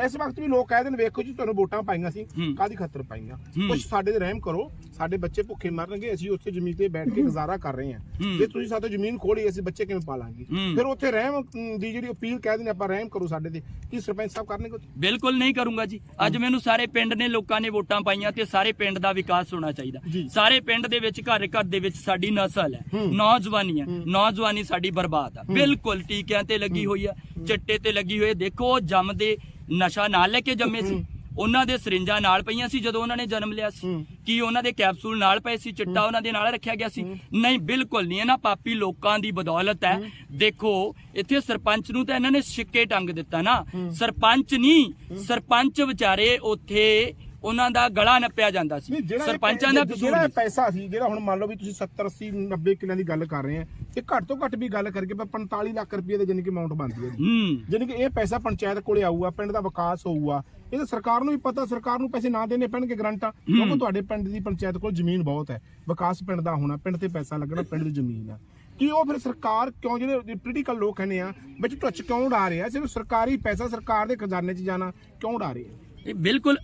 ਇਸ ਵਕਤ ਵੀ ਲੋਕ ਕਹਿ ਦੇਣ ਵੇਖੋ ਜੀ ਤੁਹਾਨੂੰ ਵੋਟਾਂ ਪਾਈਆਂ ਸੀ। ਕਾਦੀ ਖਾਤਰ ਪਾਈਆਂ। ਕੁਝ ਸਾਡੇ ਤੇ ਰਹਿਮ ਕਰੋ ਸਾਡੇ ਬੱਚੇ ਭੁੱਖੇ ਮਰਨਗੇ ਅਸੀਂ ਉੱਥੇ ਜ਼ਮੀਨ ਤੇ ਬੈਠ ਕੇ ਗੁਜ਼ਾਰਾ ਕਰ ਰਹੇ ਹਾਂ ਹੂੰ। ਜੇ ਤੁਸੀਂ ਸਾਡੇ ਜ਼ਮੀਨ ਖੋਲੀ ਅਸੀਂ ਬੱਚੇ ਕਿਵੇਂ ਪਾਲਾਂਗੇ ਹੂੰ। ਫਿਰ ਉੱਥੇ ਰਹਿਮ ਦੀ ਜਿਹੜੀ ਅਪੀਲ ਕਹਿ ਦਿੰਦੇ ਆਪਾਂ ਰਹਿਮ ਕਰੋ ਸਾਡੇ ਤੇ ਕੀ ਸਰਪੰਚ ਸਾਹਿਬ ਕਰਨਗੇ ਉੱਥੇ? ਬਿਲਕੁਲ ਨਹੀਂ ਕਰੂੰਗਾ ਜੀ ਅੱਜ ਮੈਨੂੰ ਸਾਰੇ ਪਿੰਡ ਨੇ ਲੋਕਾਂ ਨੇ ਵੋਟਾਂ ਪਾਈਆਂ ਤੇ ਸਾਰੇ ਪਿੰਡ ਦਾ ਵਿਕਾਸ ਹੋਣਾ ਚਾਹੀਦਾ। ਸਾਰੇ ਪਿੰਡ ਦੇ ਵਿੱਚ ਘਰ ਘਰ ਦੇ ਵਿੱਚ ਸਾਡੀ ਨਸਲ ਹੈ ਹੂੰ। ਨੌਜਵਾਨੀ ਹੈ ਹੂੰ। ਨੌਜਵਾਨੀ ਸਾਡੀ ਬਰਬਾਦ ਆ ਬਿਲਕੁਲ ਟੀਕਿਆਂ ਤੇ ਲੱਗੀ ਹੋਈ ਆ ਚਿੱਟੇ ਤੇ ਲੱਗੀ ਹੋਈ ਹੈ। ਦੇਖੋ ਜੰਮਦੇ ਨਸ਼ਾ ਨਾਲ ਲੈ ਕੇ ਜੰਮੇ ਸੀ ਹੂੰ। ਉਹਨਾਂ ਦੇ ਸਰਿੰਜਾਂ ਨਾਲ ਪਈਆਂ ਸੀ ਜਦੋਂ ਉਹਨਾਂ ਨੇ ਜਨਮ ਲਿਆ ਸੀ। ਕੀ ਉਹਨਾਂ ਦੇ ਕੈਪਸੂਲ ਨਾਲ ਪਏ ਸੀ? ਚਿੱਟਾ ਉਹਨਾਂ ਦੇ ਨਾਲ ਰੱਖਿਆ ਗਿਆ ਸੀ? ਨਹੀਂ ਬਿਲਕੁਲ ਨਹੀਂ। ਇਹਨਾਂ ਪਾਪੀ ਲੋਕਾਂ ਦੀ ਬਦੌਲਤ ਹੈ। ਦੇਖੋ ਇੱਥੇ ਸਰਪੰਚ ਨੂੰ ਤਾਂ ਇਹਨਾਂ ਨੇ ਸਿੱਕੇ ਟੰਗ ਦਿੱਤਾ ਨਾ। ਸਰਪੰਚ ਨਹੀਂ ਸਰਪੰਚ ਵਿਚਾਰੇ ਉੱਥੇ ਉਹਨਾਂ ਦਾ ਗਲਾ ਨੱਪਿਆ ਜਾਂਦਾ ਸੀ। ਸਰਪੰਚਾਂ ਦਾ ਕਸੂਰ ਜਿਹੜਾ ਪੈਸਾ ਸੀ ਜਿਹੜਾ ਹੁਣ ਮੰਨ ਲਓ ਵੀ ਤੁਸੀਂ 70 80 90 ਕਿੱਲਿਆਂ ਦੀ ਗੱਲ ਕਰ ਰਹੇ ਆ ਇਹ ਘੱਟ ਤੋਂ ਘੱਟ ਵੀ ਗੱਲ ਕਰਕੇ ਆਪਾਂ 45 ਲੱਖ ਰੁਪਏ ਦੇ ਜਾਨੀ ਕਿ ਅਮਾਉਂਟ ਬਣਦੀ ਹੈ ਹੂੰ। ਜਾਨੀ ਕਿ ਇਹ ਪੈਸਾ ਪੰਚਾਇਤ ਕੋਲੇ ਆਊਗਾ ਪਿੰਡ ਦਾ ਵਿਕਾਸ ਹੋਊਗਾ। ਇਹ ਤਾਂ ਸਰਕਾਰ ਨੂੰ ਵੀ ਪਤਾ ਸਰਕਾਰ ਨੂੰ ਪੈਸੇ ਨਾ ਦੇਣੇ ਪੈਣਗੇ ਗਰੰਟਾਂ। ਕਿਉਂਕਿ ਤੁਹਾਡੇ ਪਿੰਡ ਦੀ ਪੰਚਾਇਤ ਕੋਲ ਜ਼ਮੀਨ ਬਹੁਤ ਹੈ। ਵਿਕਾਸ ਪਿੰਡ ਦਾ ਹੋਣਾ ਪਿੰਡ ਤੇ ਪੈਸਾ ਲੱਗਣਾ ਪਿੰਡ ਦੀ ਜ਼ਮੀਨ ਆ। ਕੀ ਉਹ ਫਿਰ ਸਰਕਾਰ ਕਿਉਂ ਜਿਹੜੇ ਪੋਲੀਟੀਕਲ ਲੋਕ ਕਹਿੰਦੇ ਆ ਵਿੱਚ ਟੱਚ ਕਿਉਂ ਉਡਾ ਰਹੇ ਸਿਰਫ ਸਰਕਾਰੀ ਪੈਸਾ ਸਰਕਾਰ ਦੇ ਖਜ਼ਾਨੇ 'ਚ ਜਾਣਾ ਕਿਉਂ ਉਡਾ ਰਹੇ ਆ? ਇਹ ਬਿਲਕੁਲ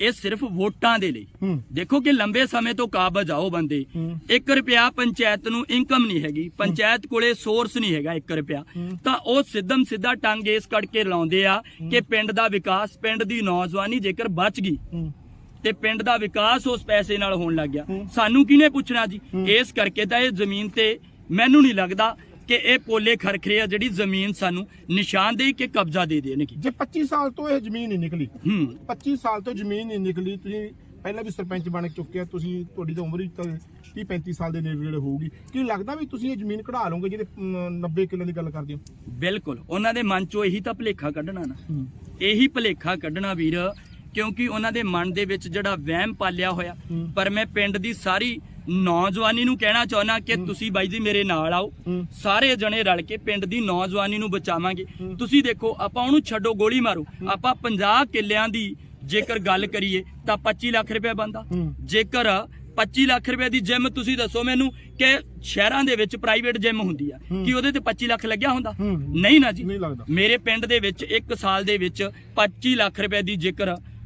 ਇਹ ਸਿਰਫ ਵੋਟਾਂ ਦੇ ਲਈ। ਦੇਖੋ ਕਿ ਲੰਬੇ ਸਮੇਂ ਤੋਂ ਕਾਬਜ ਆਓ ਬੰਦੇ। ਹੂੰ। 1 ਰੁਪਿਆ ਪੰਚਾਇਤ ਨੂੰ ਇਨਕਮ ਨਹੀਂ ਹੈਗੀ। ਪੰਚਾਇਤ ਕੋਲੇ ਸੋਰਸ ਨਹੀਂ ਹੈਗਾ 1 ਰੁਪਿਆ। ਤਾਂ ਉਹ ਸਿੱਧਮ ਸਿੱਧਾ ਟੰਗ ਇਸ ਕਰਕੇ ਲਾਉਂਦੇ ਆ ਕਿ ਪਿੰਡ ਦਾ ਵਿਕਾਸ ਪਿੰਡ ਦੀ ਨੌਜਵਾਨੀ ਜੇਕਰ ਬਚ ਗਈ ਤੇ ਪਿੰਡ ਦਾ ਵਿਕਾਸ ਉਸ ਪੈਸੇ ਨਾਲ ਹੋਣ ਲੱਗ ਗਿਆ। ਸਾਨੂੰ ਕਿਹਨੇ ਪੁੱਛਣਾ ਜੀ। ਇਸ ਕਰਕੇ ਤਾਂ ਇਹ ਜ਼ਮੀਨ ਤੇ ਮੈਨੂੰ ਨਹੀਂ ਲੱਗਦਾ ਕਿ ਇਹ ਪੋਲੇ ਖਰਖਰੇ ਆ ਜਿਹੜੀ ਜ਼ਮੀਨ ਸਾਨੂੰ ਨਿਸ਼ਾਨਦੇਹੀ ਕਿ ਕਬਜ਼ਾ ਦੇ ਦੇਣਗੇ ਜੇ 25 ਸਾਲ ਤੋਂ ਇਹ ਜ਼ਮੀਨ ਨਹੀਂ ਨਿਕਲੀ ਹੂੰ। 25 ਸਾਲ ਤੋਂ ਜ਼ਮੀਨ ਨਹੀਂ ਨਿਕਲੀ ਤੁਸੀਂ ਪਹਿਲਾਂ ਵੀ ਸਰਪੰਚ ਬਣ ਚੁੱਕੇ ਆ ਤੁਸੀਂ ਤੁਹਾਡੀ ਤਾਂ ਉਮਰ ਹੀ ਤਾਂ 30 35 ਸਾਲ ਦੇ ਨੇੜੇ ਨੇੜੇ ਹੋਊਗੀ। ਕੀ ਲੱਗਦਾ ਵੀ ਤੁਸੀਂ ਇਹ ਜ਼ਮੀਨ ਕਢਾ ਲਓਗੇ ਜਿਹੜੇ ਅਮ, 90 ਕਿੱਲੇ ਦੀ ਗੱਲ ਕਰਦੇ ਹੋ? ਬਿਲਕੁਲ। ਉਹਨਾਂ ਦੇ ਮਨ ਚੋਂ ਇਹੀ ਤਾਂ ਭਲੇਖਾ ਕੱਢਣਾ ਨਾ। ਹੂੰ। ਇਹੀ ਭਲੇਖਾ ਕੱਢਣਾ ਵੀਰ ਕਿਉਂਕਿ ਉਹਨਾਂ ਦੇ ਮਨ ਦੇ ਵਿੱਚ ਜਿਹੜਾ ਵਹਿਮ ਪਾਲਿਆ ਹੋਇਆ। ਪਰ ਮੈਂ ਪਿੰਡ ਦੀ ਸਾਰੀ ਨੌਜਵਾਨੀ ਨੂੰ ਕਹਿਣਾ ਚਾਹੁੰਦਾ ਕਿ ਤੁਸੀਂ ਬਾਈ ਜੀ ਮੇਰੇ ਨਾਲ ਆਓ। ਸਾਰੇ ਜਣੇ ਰਲ ਕੇ ਪਿੰਡ ਦੀ ਨੌਜਵਾਨੀ ਨੂੰ ਬਚਾਵਾਂਗੇ। ਤੁਸੀਂ ਦੇਖੋ ਆਪਾਂ ਉਹਨੂੰ ਛੱਡੋ ਗੋਲੀ ਮਾਰੋ ਆਪਾਂ 50 ਕਿੱਲਿਆਂ ਦੀ ਜੇਕਰ ਗੱਲ ਕਰੀਏ ਤਾਂ 25 ਲੱਖ ਰੁਪਏ ਬੰਦਾ। ਜੇਕਰ 25 ਲੱਖ ਰੁਪਏ ਦੀ ਜਿਮ ਤੁਸੀਂ ਦੱਸੋ ਮੈਨੂੰ ਕਿ ਸ਼ਹਿਰਾਂ ਦੇ ਵਿੱਚ ਪ੍ਰਾਈਵੇਟ ਜਿਮ ਹੁੰਦੀ ਆ। ਕਿ ਉਹਦੇ ਤੇ 25 ਲੱਖ ਲੱਗਿਆ ਹੁੰਦਾ। ਨਹੀਂ ਨਾ ਜੀ। ਮੇਰੇ ਪਿੰਡ ਦੇ ਵਿੱਚ ਇੱਕ ਸਾਲ ਦੇ ਵਿੱਚ 25 ਲੱਖ ਰੁਪਏ ਦੀ ਜੇਕਰ 25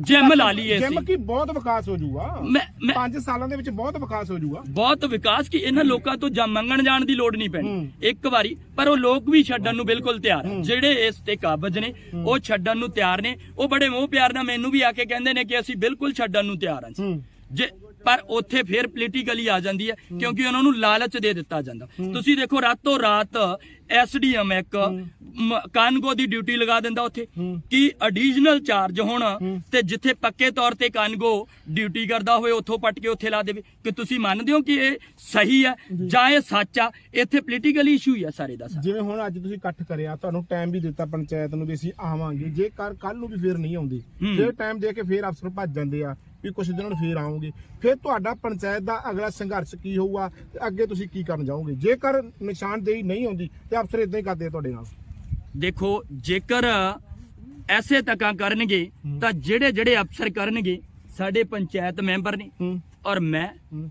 ਜਿਮ ਲਾ ਲਈਏ ਜਿਮ ਅਸੀਂ। ਕੀ ਬਹੁਤ ਵਿਕਾਸ ਹੋ ਜਾਊਗਾ ਮੈਂ ਮੈਂ 5 ਸਾਲਾਂ ਦੇ ਵਿੱਚ ਬਹੁਤ ਵਿਕਾਸ ਹੋ ਜਾਊਗਾ ਬਹੁਤ ਵਿਕਾਸ ਕੀ ਇਹਨਾਂ ਲੋਕਾਂ ਤੋਂ ਜਾਂ ਮੰਗਣ ਜਾਣ ਦੀ ਲੋੜ ਨਹੀਂ ਪੈਣੀ। ਇੱਕ ਵਾਰੀ ਪਰ ਉਹ ਲੋਕ ਵੀ ਛੱਡਣ ਨੂੰ ਬਿਲਕੁਲ ਤਿਆਰ ਆ। ਜਿਹੜੇ ਇਸ ਤੇ ਕਾਬਜ ਨੇ ਉਹ ਛੱਡਣ ਨੂੰ ਤਿਆਰ ਨੇ ਉਹ ਬੜੇ ਮੋਹ ਪਿਆਰ ਨਾਲ ਮੈਨੂੰ ਵੀ ਆ ਕੇ ਕਹਿੰਦੇ ਨੇ ਕਿ ਅਸੀਂ ਬਿਲਕੁਲ ਛੱਡਣ ਨੂੰ ਤਿਆਰ ਹਾਂ ਜੀ। ਹੂੰ ਜੇ ਪਰ ਉੱਥੇ ਫੇਰ ਪੋਲੀਟੀਕਲੀ ਆ ਜਾਂਦੀ ਹੈ ਕਿਉਂਕਿ ਉਹਨਾਂ ਨੂੰ ਲਾਲਚ ਦੇ ਦਿੱਤਾ ਜਾਂਦਾ ਤੁਸੀਂ ਦੇਖੋ ਰਾਤੋਂ ਰਾਤ ਐਸਡੀਐਮ ਇੱਕ ਕਾਨਗੋ ਦੀ ਡਿਊਟੀ ਲਗਾ ਦਿੰਦਾ ਉੱਥੇ। ਕਿ ਐਡੀਸ਼ਨਲ ਚਾਰਜ ਹੋਣ। ਤੇ ਜਿੱਥੇ ਪੱਕੇ ਤੌਰ ਤੇ ਕਾਨਗੋ ਡਿਊਟੀ ਕਰਦਾ ਹੋਵੇ ਉੱਥੋਂ ਪੱਟ ਕੇ ਉੱਥੇ ਲਾ ਦੇਵੇ ਕਿ ਤੁਸੀਂ ਮੰਨਦੇ ਹੋ ਕਿ ਇਹ ਸਹੀ ਹੈ ਜਾਂ ਇਹ ਸੱਚ ਆ ਇੱਥੇ ਪੋਲੀਟੀਕਲ ਇਸ਼ੂ ਹੀ ਆ ਸਾਰੇ ਦਾ। ਜਿਵੇਂ ਹੁਣ ਅੱਜ ਤੁਸੀਂ ਇਕੱਠ ਕਰਿਆ ਤੁਹਾਨੂੰ ਟਾਈਮ ਵੀ ਦਿੱਤਾ ਪੰਚਾਇਤ ਨੂੰ ਵੀ ਅਸੀਂ ਆਵਾਂਗੇ ਜੇ ਕੱਲ ਨੂੰ ਵੀ ਫੇਰ ਨਹੀਂ ਆਉਂਦੇ। ਫਿਰ ਟਾਈਮ ਦੇ ਕੇ ਫੇਰ ਅਫਸਰ ਭੱਜ ਜਾਂਦੇ ਆ ਵੀ ਕੁਝ ਦਿਨਾਂ ਨੂੰ ਫੇਰ ਆਉਂਗੇ। ਫਿਰ ਤੁਹਾਡਾ ਪੰਚਾਇਤ ਦਾ ਅਗਲਾ ਸੰਘਰਸ਼ ਕੀ ਹੋਊਗਾ ਤੇ ਅੱਗੇ ਤੁਸੀਂ ਕੀ ਕਰਨ ਜਾਓਗੇ? ਜੇਕਰ ਨਿਸ਼ਾਨਦੇਹੀ ਨਹੀਂ ਆਉਂਦੀ ਤੇ ਅਫਸਰ ਇਦਾਂ ਹੀ ਕਰਦੇ ਤੁਹਾਡੇ ਨਾਲ। ਦੇਖੋ ਜੇਕਰ ਐਸੇ ਤੱਕਾਂ ਕਰਨਗੇ ਤਾਂ ਜਿਹੜੇ ਜਿਹੜੇ ਅਫਸਰ ਕਰਨਗੇ ਸਾਡੇ ਪੰਚਾਇਤ ਮੈਂਬਰ ਨੇ ਔਰ ਮੈਂ।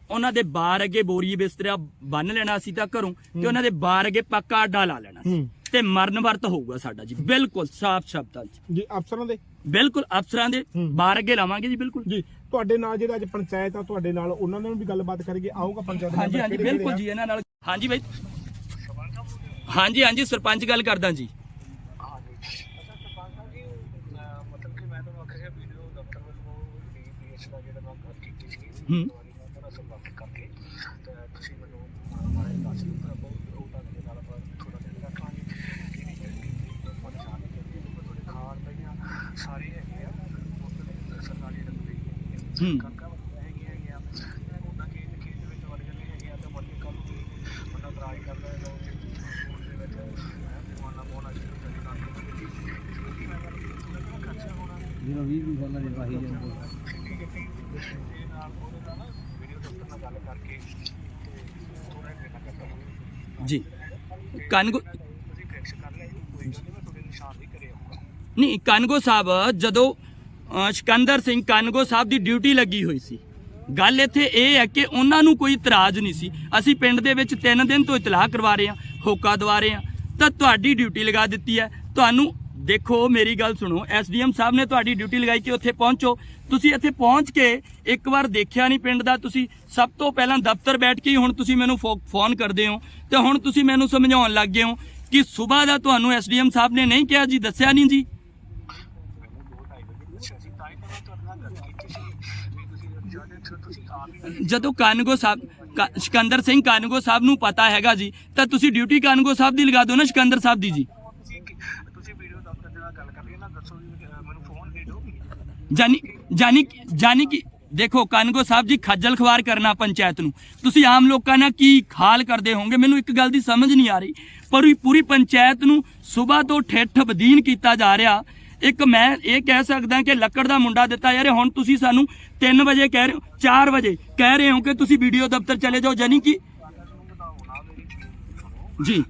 ਉਹਨਾਂ ਦੇ ਬਾਹਰ ਅੱਗੇ ਬੋਰੀ ਬਿਸਤਰਾ ਬੰਨ ਲੈਣਾ ਸੀ ਤਾਂ ਘਰੋਂ ਤੇ ਉਹਨਾਂ ਦੇ ਬਾਹਰ ਅੱਗੇ ਪੱਕਾ ਅੱਡਾ ਲਾ ਲੈਣਾ ਸੀ। ਤੇ ਮਰਨ ਵਰਤ ਹੋਊਗਾ ਸਾਡਾ ਜੀ। ਬਿਲਕੁਲ ਸਾਫ਼ ਸ਼ਬਦਾਂ 'ਚ। ਜੀ ਅਫਸਰਾਂ ਦੇ? ਬਿਲਕੁਲ ਅਫਸਰਾਂ ਦੇ। ਬਾਹਰ ਅੱਗੇ ਲਾਵਾਂਗੇ ਜੀ ਬਿਲਕੁਲ। ਜੀ। ਤੁਹਾਡੇ ਨਾਲ ਜਿਹੜਾ ਅੱਜ ਪੰਚਾਇਤ ਆ ਤੁਹਾਡੇ ਨਾਲ ਉਹਨਾਂ ਨਾਲ ਵੀ ਗੱਲਬਾਤ ਕਰੀਏ ਆਊਗਾ ਪੰਚਾਇਤ ਹਾਂਜੀ ਹਾਂਜੀ ਬਿਲਕੁਲ? ਜੀ ਇਹਨਾਂ ਨਾਲ ਹਾਂਜੀ ਬਾਈ ਹਾਂਜੀ ਹਾਂਜੀ ਸਰਪੰਚ ਗੱਲ ਕਰਦਾ ਜੀ ਹੂੰ। ਸਾਰੇ ਹੂੰ। ਕਣਕਾਂ ਹੈਗੀਆਂ ਹੈਗੀਆਂ ਉਹਨਾਂ ਕੇ ਖੇਤ ਦੇ ਵਿੱਚ ਵੜ ਜਾਂਦੇ ਹੈਗੇ ਆ ਤਾਂ ਮੁੜ ਕੇ ਕੱਲ ਨੂੰ ਬੰਦਾ ਦਰਾਜ ਕਰਦਾ ਹੈ ਤਾਂ ਉਸ ਦੇ ਵਿੱਚ ਮਾਨਾ ਪਾਉਣਾ ਸ਼ੁਰੂ ਕਰ ਦਿੰਦਾ ਖਰਚਾ ਹੋਣਾ ਜਦੋਂ 20 20 ਸਾਲਾਂ ਦੇ ਵਾਹੀ ਜਾਂਦੇ ਦੇ ਨਾਲ ਉਹਦੇ ਨਾਲ ਨਾ ਵੀਡੀਓ ਦਫ਼ਤਰ ਨਾਲ ਗੱਲ ਕਰਕੇ ਤੇ ਥੋੜਾ ਜਿਹਾ ਕਰਦਾ ਜੀ ਕਾਨਗੋ ਤੁਸੀਂ ਫਿਕਸ ਕਰ ਲਿਆ ਜੀ ਕੋਈ ਗੱਲ ਨਹੀਂ ਮੈਂ ਤੁਹਾਡੇ ਨਿਸ਼ਾਨ ਵੀ ਕਰੇ ਆਉਂਗਾ ਨਹੀਂ ਕਾਨਗੋ ਸਾਹਿਬ ਜਦੋਂ ਅ, ਸਿਕੰਦਰ ਸਿੰਘ ਕਾਨਗੋ ਸਾਹਿਬ ਦੀ ਡਿਊਟੀ ਲੱਗੀ ਹੋਈ ਸੀ। ਗੱਲ ਇੱਥੇ ਇਹ ਹੈ ਕਿ ਉਹਨਾਂ ਨੂੰ ਕੋਈ ਇਤਰਾਜ਼ ਨਹੀਂ ਸੀ। ਅਸੀਂ ਪਿੰਡ ਦੇ ਵਿੱਚ 3 ਦਿਨ ਤੋਂ ਇਤਲਾਹ ਕਰਵਾ ਰਹੇ ਹਾਂ, ਹੋਕਾ ਦਵਾ ਰਹੇ ਹਾਂ। ਤਾਂ ਤੁਹਾਡੀ ਡਿਊਟੀ ਲਗਾ ਦਿੱਤੀ ਹੈ। ਤੁਹਾਨੂੰ, ਦੇਖੋ, ਮੇਰੀ ਗੱਲ ਸੁਣੋ। ਐਸਡੀਐਮ ਸਾਹਿਬ ਨੇ ਤੁਹਾਡੀ ਡਿਊਟੀ ਲਗਾਈ ਕਿ ਉੱਥੇ ਪਹੁੰਚੋ। ਤੁਸੀਂ ਇੱਥੇ ਪਹੁੰਚ ਕੇ ਇੱਕ ਵਾਰ ਦੇਖਿਆ ਨਹੀਂ ਪਿੰਡ ਦਾ। ਤੁਸੀਂ ਸਭ ਤੋਂ ਪਹਿਲਾਂ ਦਫ਼ਤਰ ਬੈਠ ਕੇ ਹੀ ਹੁਣ ਤੁਸੀਂ ਮੈਨੂੰ ਫੋ- ਫੋਨ ਕਰਦੇ ਹੋ। ਤੇ ਹੁਣ ਤੁਸੀਂ ਮੈਨੂੰ ਸਮਝਾਉਣ ਲੱਗ ਗਏ ਹੋ ਕਿ ਸਵੇਰ ਦਾ ਤੁਹਾਨੂੰ ਐਸਡੀਐਮ ਸਾਹਿਬ ਨੇ ਨਹੀਂ ਕਿਹਾ ਜੀ, ਦੱਸਿਆ ਨਹੀਂ ਜੀ ਮੈਨੂੰ ਦੋ ਢਾਈ ਵਜੇ ਪੁੱਛਿਆ ਸੀ ਤਾਂ ਹੀ ਤਾਂ ਮੈਂ ਤੁਹਾਡੇ ਨਾਲ ਗੱਲ ਕੀਤੀ ਸੀ ਵੀ ਤੁਸੀਂ ਸਾਡੇ ਇੱਥੇ ਤੁਸੀਂ ਆਪ ਹੀ ਜਦੋਂ ਕਾਨਗੋ ਸਾਹਿਬ ਸਿਕੰਦਰ ਸਿੰਘ ਕਾਨਗੋ ਸਾਹਿਬ ਨੂੰ ਪਤਾ ਹੈਗਾ ਜੀ ਤਾਂ ਤੁਸੀਂ ਡਿਊਟੀ ਕਾਨਗੋ ਸਾਹਿਬ ਦੀ ਲਗਾ ਦਿਓ ਨਾ ਸਿਕੰਦਰ ਸਾਹਿਬ ਦੀ ਜੀ। ਤੁਸੀਂ ਤੁਸੀਂ ਵੀਡੀਓ ਦਫ਼ਤਰ ਦੇ ਨਾਲ ਗੱਲ ਕਰ ਲਈ ਨਾ ਦੱਸੋ ਜੀ, ਅਹ ਮੈਨੂੰ ਫੋਨ ਦੇ ਦਿਓ ਜਾਨੀ ਜਾਨੀ ਕਿ- ਜਾਨੀ ਕਿ ਦੇਖੋ ਕਾਨਗੋ ਸਾਹਿਬ ਜੀ ਖੱਜਲ ਖਵਾਰ ਕਰਨਾ ਪੰਚਾਇਤ ਨੂੰ। ਤੁਸੀਂ ਆਮ ਲੋਕਾਂ ਨਾਲ ਕੀ ਖਾਲ ਕਰਦੇ ਹੋਵੋਗੇ? ਮੈਨੂੰ ਇੱਕ ਗੱਲ ਦੀ ਸਮਝ ਨਹੀਂ ਆ ਰਹੀ। ਪਰ ਪੂਰੀ ਪੰਚਾਇਤ ਨੂੰ ਸਵੇਰ ਤੋਂ ਠੇਠ ਬਦੀਨ ਕੀਤਾ ਜਾ ਰਿਹਾ। ਇੱਕ ਮੈਂ ਇਹ ਕਹਿ ਸਕਦਾ ਕਿ ਲੱਕੜ ਦਾ ਮੁੰਡਾ ਦਿੱਤਾ ਯਾਰ ਹੁਣ ਤੁਸੀਂ ਸਾਨੂੰ 3 ਵਜੇ ਕਹਿ ਰਹੇ ਹੋ 4 ਵਜੇ ਕਹਿ ਰਹੇ ਹੋ ਕਿ ਤੁਸੀਂ ਵੀਡੀਓ ਦਫ਼ਤਰ ਚਲੇ ਜਾਓ ਜਾਨੀ ਕਿ ਜੀ।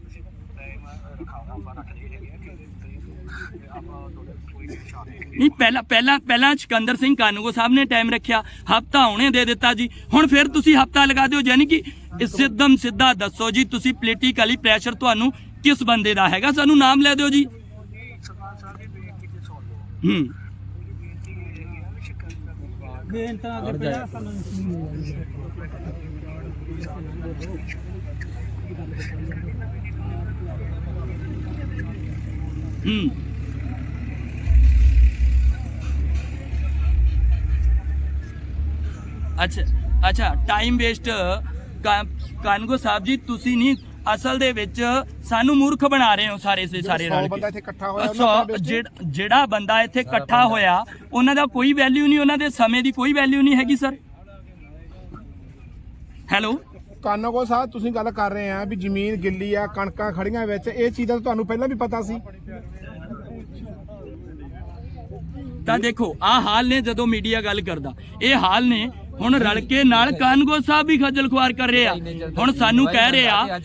ਨਹੀਂ, ਪਹਿਲਾਂ ਪਹਿਲਾਂ ਪਹਿਲਾਂ ਸਿਕੰਦਰ ਸਿੰਘ ਕਾਨੂੰਗੋ ਸਾਹਿਬ ਨੇ ਟਾਈਮ ਰੱਖਿਆ, ਹਫਤਾ ਹੁਣੇ ਦੇ ਦਿੱਤਾ ਜੀ। ਹੁਣ ਫਿਰ ਤੁਸੀਂ ਹਫਤਾ ਲਗਾ ਦਿਓ, ਯਾਨੀ ਕਿ ਸਿੱਧਮ ਸਿੱਧਾ ਦੱਸੋ ਜੀ, ਤੁਸੀਂ ਪੋਲੀਟੀਕਲੀ ਪ੍ਰੈਸ਼ਰ ਤੁਹਾਨੂੰ ਕਿਸ ਬੰਦੇ ਦਾ ਹੈਗਾ? ਸਾਨੂੰ ਨਾਮ ਲੈ ਦਿਓ ਜੀ ਸਰਪੰਚ ਸਾਹਿਬ ਦੀ ਬੇਨਤੀ ਤੇ ਸੁਣ ਲਓ ਹੂੰ। ਮੇਰੀ ਬੇਨਤੀ ਇਹ ਹੈਗੀ ਆ ਵੀ ਸ਼ਿਕਾਇਤ ਕਰਨੀ ਬੇਨ ਤਾਂ ਅੱਗੇ ਪਿਆ ਸਾਨੂੰ ਹੂੰ। ਅੱਛਾ ਅੱਛਾ ਟਾਈਮ ਵੇਸਟ ਕਾਨਗੋ ਸਾਹਿਬ ਜੀ ਤੁਸੀਂ ਨਹੀਂ ਅਸਲ ਦੇ ਵਿੱਚ ਸਾਨੂੰ ਮੂਰਖ ਬਣਾ ਰਹੇ ਹੋ ਸਾਰੇ ਦੇ ਸਾਰੇ ਰਲ ਬੰਦਾ ਕੇ ਇੱਥੇ ਇਕੱਠਾ ਹੋਇਆ, ਉਹਨਾਂ ਸੌ- ਦਾ ਵਿੱਚ- ਜਿਹੜਾ- ਬੰਦਾ ਇੱਥੇ ਇਕੱਠਾ ਹੋਇਆ ਉਹਨਾਂ ਦਾ ਕੋਈ ਵੈਲਿਊ ਨਹੀਂ ਉਹਨਾਂ ਦੇ ਸਮੇਂ ਦੀ ਕੋਈ ਵੈਲਿਊ ਨਹੀਂ ਹੈਗੀ ਸਰ ਹੈਲੋ ਕਾਨਾਗੋ ਸਾਹਿਬ ਤੁਸੀਂ ਗੱਲ ਕਰ ਰਹੇ ਆ ਵੀ ਜ਼ਮੀਨ ਗਿੱਲੀ ਆ ਕਣਕਾਂ ਖੜੀਆਂ ਵਿੱਚ ਇਹ ਚੀਜ਼ ਤੁਹਾਨੂੰ ਪਹਿਲਾਂ ਵੀ ਪਤਾ ਸੀ। ਤਾਂ ਦੇਖੋ ਆ ਹਾਲ ਨੇ ਜਦੋਂ ਮੀਡੀਆ ਗੱਲ ਕਰਦਾ। ਇਹ ਹਾਲ ਨੇ ਹੁਣ ਰਲ ਕੇ ਨਾਲ ਕਾਨਗੋ ਸਾਹਿਬ ਵੀ ਖੱਜਲ ਖੁਆਰ ਕਰ ਰਹੇ ਆ। ਹੁਣ ਸਾਨੂੰ ਕਹਿ ਰਹੇ ਆ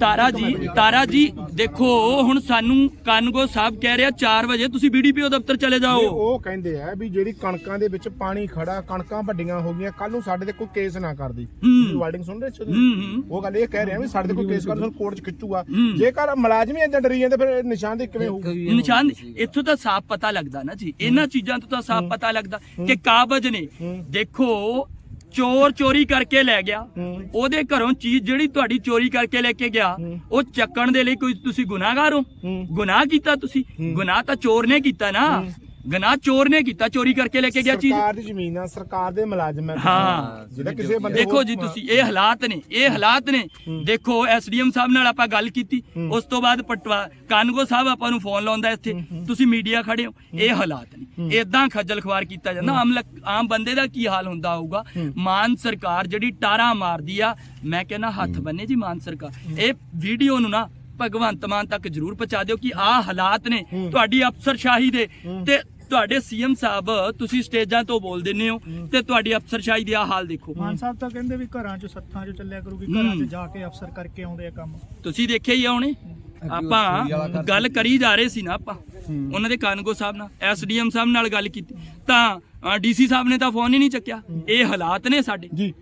ਤਾਰਾ ਜੀ ਤਾਰਾ ਜੀ ਦੇਖੋ ਹੁਣ ਸਾਨੂੰ ਕਾਨਗੋ ਸਾਹਿਬ ਕਹਿ ਰਿਹਾ 4 ਵਜੇ ਤੁਸੀਂ ਬੀਡੀਪੀਓ ਦਫ਼ਤਰ ਚਲੇ ਜਾਓ। ਉਹ ਕਹਿੰਦੇ ਆ ਵੀ ਜਿਹੜੀ ਕਣਕਾਂ ਦੇ ਵਿੱਚ ਪਾਣੀ ਖੜਾ ਕਣਕਾਂ ਵੱਡੀਆਂ ਹੋ ਗਈਆਂ ਕੱਲ ਨੂੰ ਸਾਡੇ ਤੇ ਕੋਈ ਕੇਸ ਨਾ ਕਰਦੀ। ਹੂੰ। ਵਾਰਡਿੰਗ ਸੁਣ ਰਹੇ ਸੀ ਉਹ ਗੱਲ ਇਹ ਕਹਿ ਰਹੇ ਆ ਵੀ ਸਾਡੇ ਤੇ ਕੋਈ ਕੇਸ ਕਰ ਕੋਰਟ 'ਚ ਖਿੱਚੂਗਾ। ਜੇਕਰ ਮੁਲਾਜ਼ਮ ਹੀ ਏਦਾਂ ਡਰੀ ਜਾਂਦੇ ਫਿਰ ਨਿਸ਼ਾਨ ਦੇ ਕਿਵੇਂ ਹੋਊ ਨਿਸ਼ਾਨ ਇੱਥੋਂ ਤਾਂ ਸਾਫ਼ ਪਤਾ ਲੱਗਦਾ ਨਾ ਜੀ। ਇਹਨਾਂ ਚੀਜ਼ਾਂ ਤੋਂ ਤਾਂ ਸਾਫ਼ ਪਤਾ ਲੱਗਦਾ ਕਿ ਕਾਬਜ ਨੇ। ਹੂੰ। ਦੇਖੋ ਚੋਰ ਚੋਰੀ ਕਰਕੇ ਲੈ ਗਿਆ। ਉਹਦੇ ਘਰੋਂ ਚੀਜ਼ ਜਿਹੜੀ ਤੁਹਾਡੀ ਚੋਰੀ ਕਰਕੇ ਲੈ ਕੇ ਗਿਆ। ਉਹ ਚੱਕਣ ਦੇ ਲਈ ਕੋਈ ਤੁਸੀਂ ਗੁਨਾਹਗਾਰ ਹੂੰ। ਗੁਨਾਹ ਕੀਤਾ ਤੁਸੀਂ ਗੁਨਾਹ ਤਾਂ ਚੋਰ ਨੇ ਕੀਤਾ ਨਾ ਗਨਾਹ ਚੋਰ ਨੇ ਕੀਤਾ ਚੋਰੀ ਕਰਕੇ ਲੈ ਕੇ ਗਿਆ ਚੀਜ਼। ਸਰਕਾਰ ਦੀ ਜ਼ਮੀਨ ਆ ਸਰਕਾਰ ਦੇ ਮੁਲਾਜ਼ਮ ਹੈ ਹਾਂ। ਜਿਹਦਾ ਕਿਸੇ ਬੰਦੇ ਦੇਖੋ ਜੀ ਤੁਸੀਂ ਇਹ ਹਾਲਾਤ ਨੇ ਇਹ ਹਾਲਾਤ ਨੇ। ਦੇਖੋ ਐਸਡੀਐਮ ਸਾਹਿਬ ਨਾਲ ਆਪਾਂ ਗੱਲ ਕੀਤੀ। ਉਸ ਤੋਂ ਬਾਅਦ ਪਟਵਾ ਕਾਨਗੋ ਸਾਹਿਬ ਆਪਾਂ ਨੂੰ ਫੋਨ ਲਾਉਂਦਾ ਇੱਥੇ ਤੁਸੀਂ ਮੀਡੀਆ ਖੜੇ ਹੋ। ਇਹ ਹਾਲਾਤ ਨੇ। ਇਦਾਂ ਖੱਜਲ ਖਵਾਰ ਕੀਤਾ ਜਾਂਦਾ। ਆਮ ਆਮ ਬੰਦੇ ਦਾ ਕੀ ਹਾਲ ਹੁੰਦਾ ਹੋਊਗਾ? ਮਾਨ ਸਰਕਾਰ ਜਿਹੜੀ ਟਾਰਾ ਮਾਰਦੀ ਆ ਮੈਂ ਕਹਿੰਦਾ ਹੱਥ ਬੰਨੇ ਜੀ ਮਾਨ ਸਰਕਾਰ। ਇਹ ਵੀਡੀਓ ਨੂੰ ਨਾ ਭਗਵੰਤ ਮਾਨ ਤੱਕ ਜਰੂਰ ਪਹੁੰਚਾ ਦਿਓ ਕਿ ਆਹ ਹਾਲਾਤ ਨੇ ਤੁਹਾਡੀ ਅਫਸਰਸ਼ਾਹੀ ਦੇ ਤੇ ਤੁਹਾਡੇ ਸੀਐਮ ਸਾਹਿਬ ਤੁਸੀਂ ਸਟੇਜਾਂ ਤੋਂ ਬੋਲ ਦਿੰਦੇ ਹੋ ਤੇ ਤੁਹਾਡੀ ਅਫਸਰਸ਼ਾਹੀ ਦੇ ਆ ਹਾਲ ਦੇਖੋ। ਮਾਨ ਸਾਹਿਬ ਤਾਂ ਕਹਿੰਦੇ ਵੀ ਘਰਾਂ 'ਚ ਸੱਥਾਂ 'ਚ ਚੱਲਿਆ ਕਰੂਗੀ ਘਰਾਂ 'ਚ ਜਾ ਕੇ ਅਫਸਰ ਕਰਕੇ ਆਉਂਦੇ ਆ ਕੰਮ। ਤੁਸੀਂ ਦੇਖਿਆ ਹੀ ਆ ਹੁਣੇ ਆਪਾਂ ਗੱਲ ਕਰੀ ਜਾ ਰਹੇ ਸੀ ਨਾ ਆਪਾਂ। ਉਹਨਾਂ ਦੇ ਕਾਨਗੋ ਸਾਹਿਬ ਨਾਲ ਐਸਡੀਐਮ ਸਾਹਿਬ ਨਾਲ ਗੱਲ ਕੀਤੀ। ਤਾਂ ਡੀਸੀ ਸਾਹਿਬ ਨੇ ਤਾਂ ਫੋਨ ਹੀ ਨਹੀਂ ਚੱਕਿਆ। ਇਹ ਹਾਲਾਤ ਨੇ ਸਾਡੇ। ਜੀ।